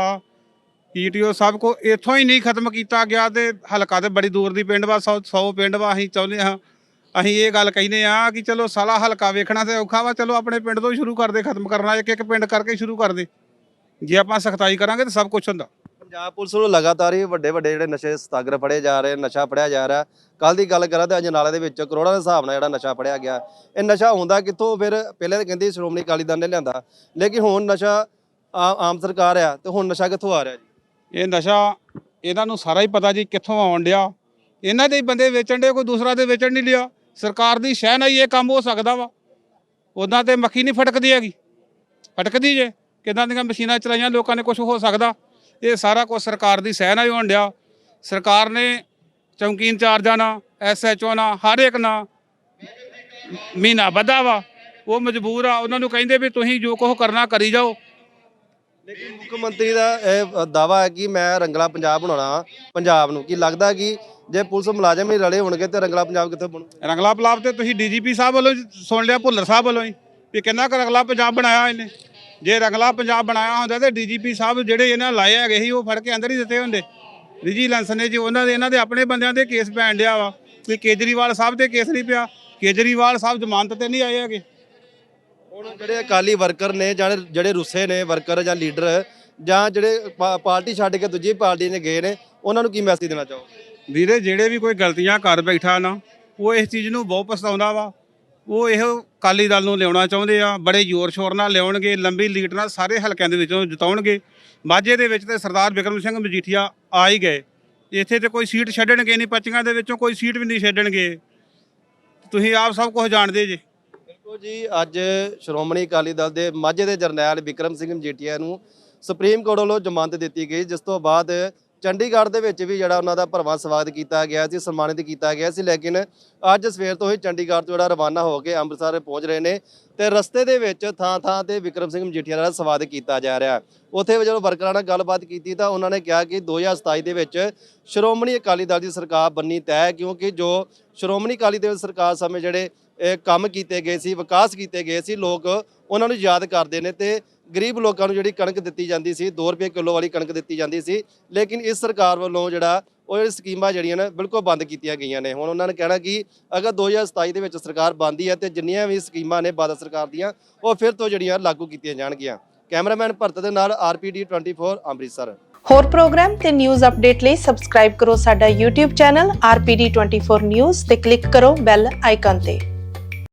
ਈਟੀਓ ਸਭ ਕੋ ਇੱਥੋਂ ਹੀ ਨਹੀਂ ਖਤਮ ਕੀਤਾ ਗਿਆ ਤੇ ਹਲਕਾ ਤੇ ਬੜੀ ਦੂਰ ਦੀ ਪਿੰਡ ਵਾ 100 100 ਪਿੰਡ ਵਾ, ਅਸੀਂ ਚਾਹੁੰਦੇ ਹਾਂ, ਅਸੀਂ ਇਹ ਗੱਲ ਕਹਿੰਦੇ ਆ ਕਿ ਚਲੋ ਸਾਲਾ ਹਲਕਾ ਵੇਖਣਾ ਤੇ ਔਖਾ ਵਾ, ਚਲੋ ਆਪਣੇ ਪਿੰਡ ਤੋਂ ਹੀ ਸ਼ੁਰੂ ਕਰਦੇ, ਖਤਮ ਕਰਨਾ ਇੱਕ ਇੱਕ ਪਿੰਡ ਕਰਕੇ ਸ਼ੁਰੂ ਕਰਦੇ। ਜੇ ਆਪਾਂ ਸਖਤਾਈ ਕਰਾਂਗੇ ਤਾਂ ਸਭ ਕੁਝ ਹੁੰਦਾ। ਪੰਜਾਬ ਪੁਲਿਸ ਵੱਲੋਂ ਲਗਾਤਾਰ ਹੀ ਵੱਡੇ ਵੱਡੇ ਜਿਹੜੇ ਨਸ਼ੇ ਸਤਾਗਰ ਫੜੇ ਜਾ ਰਹੇ, ਨਸ਼ਾ ਫੜਿਆ ਜਾ ਰਿਹਾ। ਕੱਲ ਦੀ ਗੱਲ ਕਰਾਂ ਤੇ ਅਜਨਾਲੇ ਦੇ ਵਿੱਚ ਕਰੋੜਾਂ ਦੇ ਹਿਸਾਬ ਨਾਲ ਜਿਹੜਾ ਨਸ਼ਾ ਫੜਿਆ ਗਿਆ। ਇਹ ਨਸ਼ਾ ਹੁੰਦਾ ਕਿੱਥੋਂ? ਫਿਰ ਪਹਿਲੇ ਤਾਂ ਕਹਿੰਦੇ ਸ਼੍ਰੋਮਣੀ ਅਕਾਲੀ ਦਲ ਨੇ ਲਿਆਂਦਾ। ਲੇਕਿਨ ਹੁਣ ਨਸ਼ਾ ਆ- ਆਮ ਸਰਕਾਰ ਆ ਤੇ ਹੁਣ ਨਸ਼ਾ ਕਿੱਥੋਂ ਆ ਰਿਹਾ ਜੀ? ਇਹ ਨਸ਼ਾ ਇਹਨਾਂ ਨੂੰ ਸਾਰਾ ਹੀ ਪਤਾ ਜੀ ਕਿੱਥੋਂ ਆਉਣ ਡਿਆ। ਇਹਨਾਂ ਦੇ ਬੰਦੇ ਵੇਚਣ ਦੇ ਕੋਈ ਦੂਸਰਾ ਤੇ ਵੇਚਣ ਨਹੀਂ ਲਿਆ। ਸਰਕਾਰ ਦੀ ਸ਼ਹਿ ਨਾਲ ਹੀ ਇਹ ਕੰਮ ਹੋ ਸਕਦਾ ਵਾ। ਉਦਾਂ ਤੇ ਮੱਖੀ ਨਹੀਂ ਫਟਕਦੀ ਹੈਗੀ। ਫਟਕਦੀ ਜੇ, ਕਿਦਾਂ ਦੀਆਂ ਮਸ਼ੀਨਾਂ ਚਲਾਈਆਂ ਲੋਕਾਂ ਨੇ ਕੁਝ ਹੋ ਸਕਦਾ। ਇਹ ਸਾਰਾ ਕੁਝ ਸਰਕਾਰ ਦੀ ਸਹਿ ਨਾਲ ਹੀ ਹੋਣ ਡਿਆ। ਸਰਕਾਰ ਨੇ ਚੌਂਕੀ ਇੰਚਾਰਜਾਂ ਨਾਲ ਐਸਐਚਓ ਨਾਲ ਹਰ ਇੱਕ ਨਾਲ ਮਹੀਨਾ ਵਧਾ ਵਾ। ਉਹ ਮਜਬੂਰ ਆ ਉਹਨਾਂ ਨੂੰ ਕਹਿੰਦੇ ਵੀ ਤੁਸੀਂ ਜੋ ਕੁਝ ਕਰਨਾ ਕਰੀ ਜਾਓ। ਲੇਕਿਨ ਮੁੱਖ ਮੰਤਰੀ ਦਾ ਇਹ ਦਾਵਾ ਹੈ ਕਿ ਮੈਂ ਰੰਗਲਾ ਪੰਜਾਬ ਬਣਾਉਣਾ ਪੰਜਾਬ ਨੂੰ। ਕੀ ਲੱਗਦਾ ਕਿ ਜੇ ਪੁਲਿਸ ਮੁਲਾਜ਼ਮ ਹੀ ਰਲੇ ਹੋਣਗੇ ਤੇ ਰੰਗਲਾ ਪੰਜਾਬ ਕਿੱਥੇ ਬਣੂਗਾ ਰੰਗਲਾ ਪਲਾਪ ਤੇ ਤੁਸੀਂ ਡੀਜੀਪੀ ਸਾਹਿਬ ਵੱਲੋਂ ਸੁਣ ਲਿਆ ਭੁੱਲਰ ਸਾਹਿਬ ਵੱਲੋਂ ਹੀ ਵੀ ਕਿੰਨਾ ਕੁ ਰੰਗਲਾ ਪੰਜਾਬ ਬਣਾਇਆ ਇਹਨੇ। ਜੇ ਰੰਗਲਾ ਪੰਜਾਬ ਬਣਾਇਆ ਹੁੰਦਾ ਤੇ ਡੀਜੀਪੀ ਸਾਹਿਬ ਜਿਹੜੇ ਇਹਨਾਂ ਲਾਏ ਹੈਗੇ ਸੀ ਉਹ ਫੜ ਕੇ ਅੰਦਰ ਹੀ ਦਿੱਤੇ ਹੁੰਦੇ। ਵਿਜੀਲੈਂਸ ਨੇ ਜੀ ਉਹਨਾਂ ਦੇ ਇਹਨਾਂ ਦੇ ਆਪਣੇ ਬੰਦਿਆਂ ਦੇ ਕੇਸ ਪੈਣ ਡਿਆ ਵਾ। ਵੀ ਕੇਜਰੀਵਾਲ ਸਾਹਿਬ ਤੇ ਕੇਸ ਨਹੀਂ ਪਿਆ। ਕੇਜਰੀਵਾਲ ਸਾਹਿਬ ਜ਼ਮਾਨਤ ਤੇ ਨਹੀਂ ਆਏ ਹੈਗੇ। ਹੁਣ ਜਿਹੜੇ ਅਕਾਲੀ ਵਰਕਰ ਨੇ ਜਾਂ ਜਿਹੜੇ ਰੁੱਸੇ ਨੇ ਵਰਕਰ ਜਾਂ ਲੀਡਰ ਜਾਂ ਜਿਹੜੇ ਪਾਰਟੀ ਛੱਡ ਕੇ ਦੂਜੀ ਪਾਰਟੀ ਨੇ ਗਏ ਨੇ ਉਹਨਾਂ ਨੂੰ ਕੀ ਮੈਸੇਜ ਦੇਣਾ ਚਾਹੋਗੇ? ਵੀਰੇ ਜਿਹੜੇ ਵੀ ਕੋਈ ਗਲਤੀਆਂ ਕਰ ਬੈਠਾ ਨਾ ਉਹ ਇਸ ਚੀਜ਼ ਨੂੰ ਬਹੁਤ ਪਛਤਾਉਂਦਾ ਵਾ। ਉਹ ਇਹੋ ਕਾਲੀ ਦਲ ਨੂੰ ਲਿਆਉਣਾ ਚਾਹੁੰਦੇ ਆ, ਬੜੇ ਜ਼ੋਰ ਸ਼ੋਰ ਨਾਲ ਲਿਆਉਣਗੇ, ਲੰਬੀ ਲੀਡ ਨਾਲ ਸਾਰੇ ਹਲਕਿਆਂ ਦੇ ਵਿੱਚੋਂ ਜਿਤਾਉਣਗੇ। ਮਾਝੇ ਦੇ ਵਿੱਚ ਤੇ ਸਰਦਾਰ ਬਿਕਰਮ ਸਿੰਘ ਮਜੀਠੀਆ ਆ ਹੀ ਗਏ। ਇੱਥੇ ਤੇ ਕੋਈ ਸੀਟ ਛੱਡਣਗੇ ਨਹੀਂ, ਪੱਚੀਆਂ ਦੇ ਵਿੱਚੋਂ ਕੋਈ ਸੀਟ ਵੀ ਨਹੀਂ ਛੱਡਣਗੇ। ਤੁਸੀਂ ਆਪ ਸਭ ਕੁਝ ਜਾਣਦੇ ਜੇ। ਬਿਲਕੁਲ ਜੀ, ਅੱਜ ਸ਼੍ਰੋਮਣੀ ਅਕਾਲੀ ਦਲ ਦੇ ਮਾਝੇ ਦੇ ਜਰਨੈਲ ਵਿਕਰਮ ਸਿੰਘ ਮਜੀਠੀਆ ਨੂੰ ਸੁਪਰੀਮ ਕੋਰਟ ਵੱਲੋਂ ਜ਼ਮਾਨਤ ਦਿੱਤੀ ਗਈ, ਜਿਸ ਤੋਂ ਬਾਅਦ ਚੰਡੀਗੜ੍ਹ ਦੇ ਵਿੱਚ ਵੀ ਜਿਹੜਾ ਉਹਨਾਂ ਦਾ ਭਰਵਾਂ ਸਵਾਗਤ ਕੀਤਾ ਗਿਆ ਸੀ, ਸਨਮਾਨਿਤ ਕੀਤਾ ਗਿਆ ਸੀ, ਲੇਕਿਨ ਅੱਜ ਸਵੇਰ ਤੋਂ ਹੀ ਚੰਡੀਗੜ੍ਹ ਤੋਂ ਜਿਹੜਾ ਰਵਾਨਾ ਹੋ ਕੇ ਅੰਮ੍ਰਿਤਸਰ ਪਹੁੰਚ ਰਹੇ ਨੇ ਤੇ ਰਸਤੇ ਦੇ ਵਿੱਚ ਥਾਂ ਥਾਂ ਤੇ ਵਿਕਰਮ ਸਿੰਘ ਮਜੀਠੀਆ ਦਾ ਸਵਾਗਤ ਕੀਤਾ ਜਾ ਰਿਹਾ ਉੱਥੇ ਜਦੋਂ ਵਰਕਰਾਂ ਨਾਲ ਗੱਲਬਾਤ ਕੀਤੀ ਤਾਂ ਉਹਨਾਂ ਨੇ ਕਿਹਾ ਕਿ 2027 ਦੇ ਵਿੱਚ ਸ਼੍ਰੋਮਣੀ ਅਕਾਲੀ ਦਲ ਦੀ ਸਰਕਾਰ ਬੰਨੀ ਤੈਅ ਕਿਉਂਕਿ ਜੋ ਸ਼੍ਰੋਮਣੀ ਅਕਾਲੀ ਦਲ ਸਰਕਾਰ ਸਮੇਂ ਜਿਹੜੇ ਕੰਮ ਕੀਤੇ ਗਏ ਸੀ, ਵਿਕਾਸ ਕੀਤੇ ਗਏ ਸੀ, ਲੋਕ ਉਹਨਾਂ ਨੂੰ ਯਾਦ ਕਰਦੇ ਨੇ ਤੇ ਗਰੀਬ ਲੋਕਾਂ ਨੂੰ ਜਿਹੜੀ ਕਣਕ ਦਿੱਤੀ ਜਾਂਦੀ ਸੀ 2 ਰੁਪਏ ਕਿਲੋ ਵਾਲੀ ਕਣਕ ਦਿੱਤੀ ਜਾਂਦੀ ਸੀ, ਲੇਕਿਨ ਇਸ ਸਰਕਾਰ ਵੱਲੋਂ ਜਿਹੜਾ ਉਹ ਜਿਹੜੀ ਸਕੀਮਾਂ ਜਿਹੜੀਆਂ ਨੇ ਬਿਲਕੁਲ ਬੰਦ ਕੀਤੀਆਂ ਗਈਆਂ ਨੇ। ਹੁਣ ਉਹਨਾਂ ਨੇ ਕਹਿਣਾ ਕਿ ਅਗਰ 2027 ਦੇ ਵਿੱਚ ਸਰਕਾਰ ਬਣਦੀ ਹੈ ਤੇ ਜਿੰਨੀਆਂ ਵੀ ਸਕੀਮਾਂ ਨੇ ਬਾਦਲ ਸਰਕਾਰ ਦੀਆਂ, ਉਹ ਫਿਰ ਤੋਂ ਜਿਹੜੀਆਂ ਲਾਗੂ ਕੀਤੀਆਂ ਜਾਣਗੀਆਂ। ਕੈਮਰਾਮੈਨ ਭਰਤ ਦੇ ਨਾਲ ਆਰਪੀਡੀ 24 ਅੰਮ੍ਰਿਤਸਰ। ਹੋਰ ਪ੍ਰੋਗਰਾਮ ਤੇ ਨਿਊਜ਼ ਅਪਡੇਟ ਲਈ ਸਬਸਕ੍ਰਾਈਬ ਕਰੋ ਸਾਡਾ YouTube ਚੈਨਲ RPD24 News ਤੇ ਕਲਿੱਕ ਕਰੋ ਬੈਲ ਆਈਕਨ ਤੇ।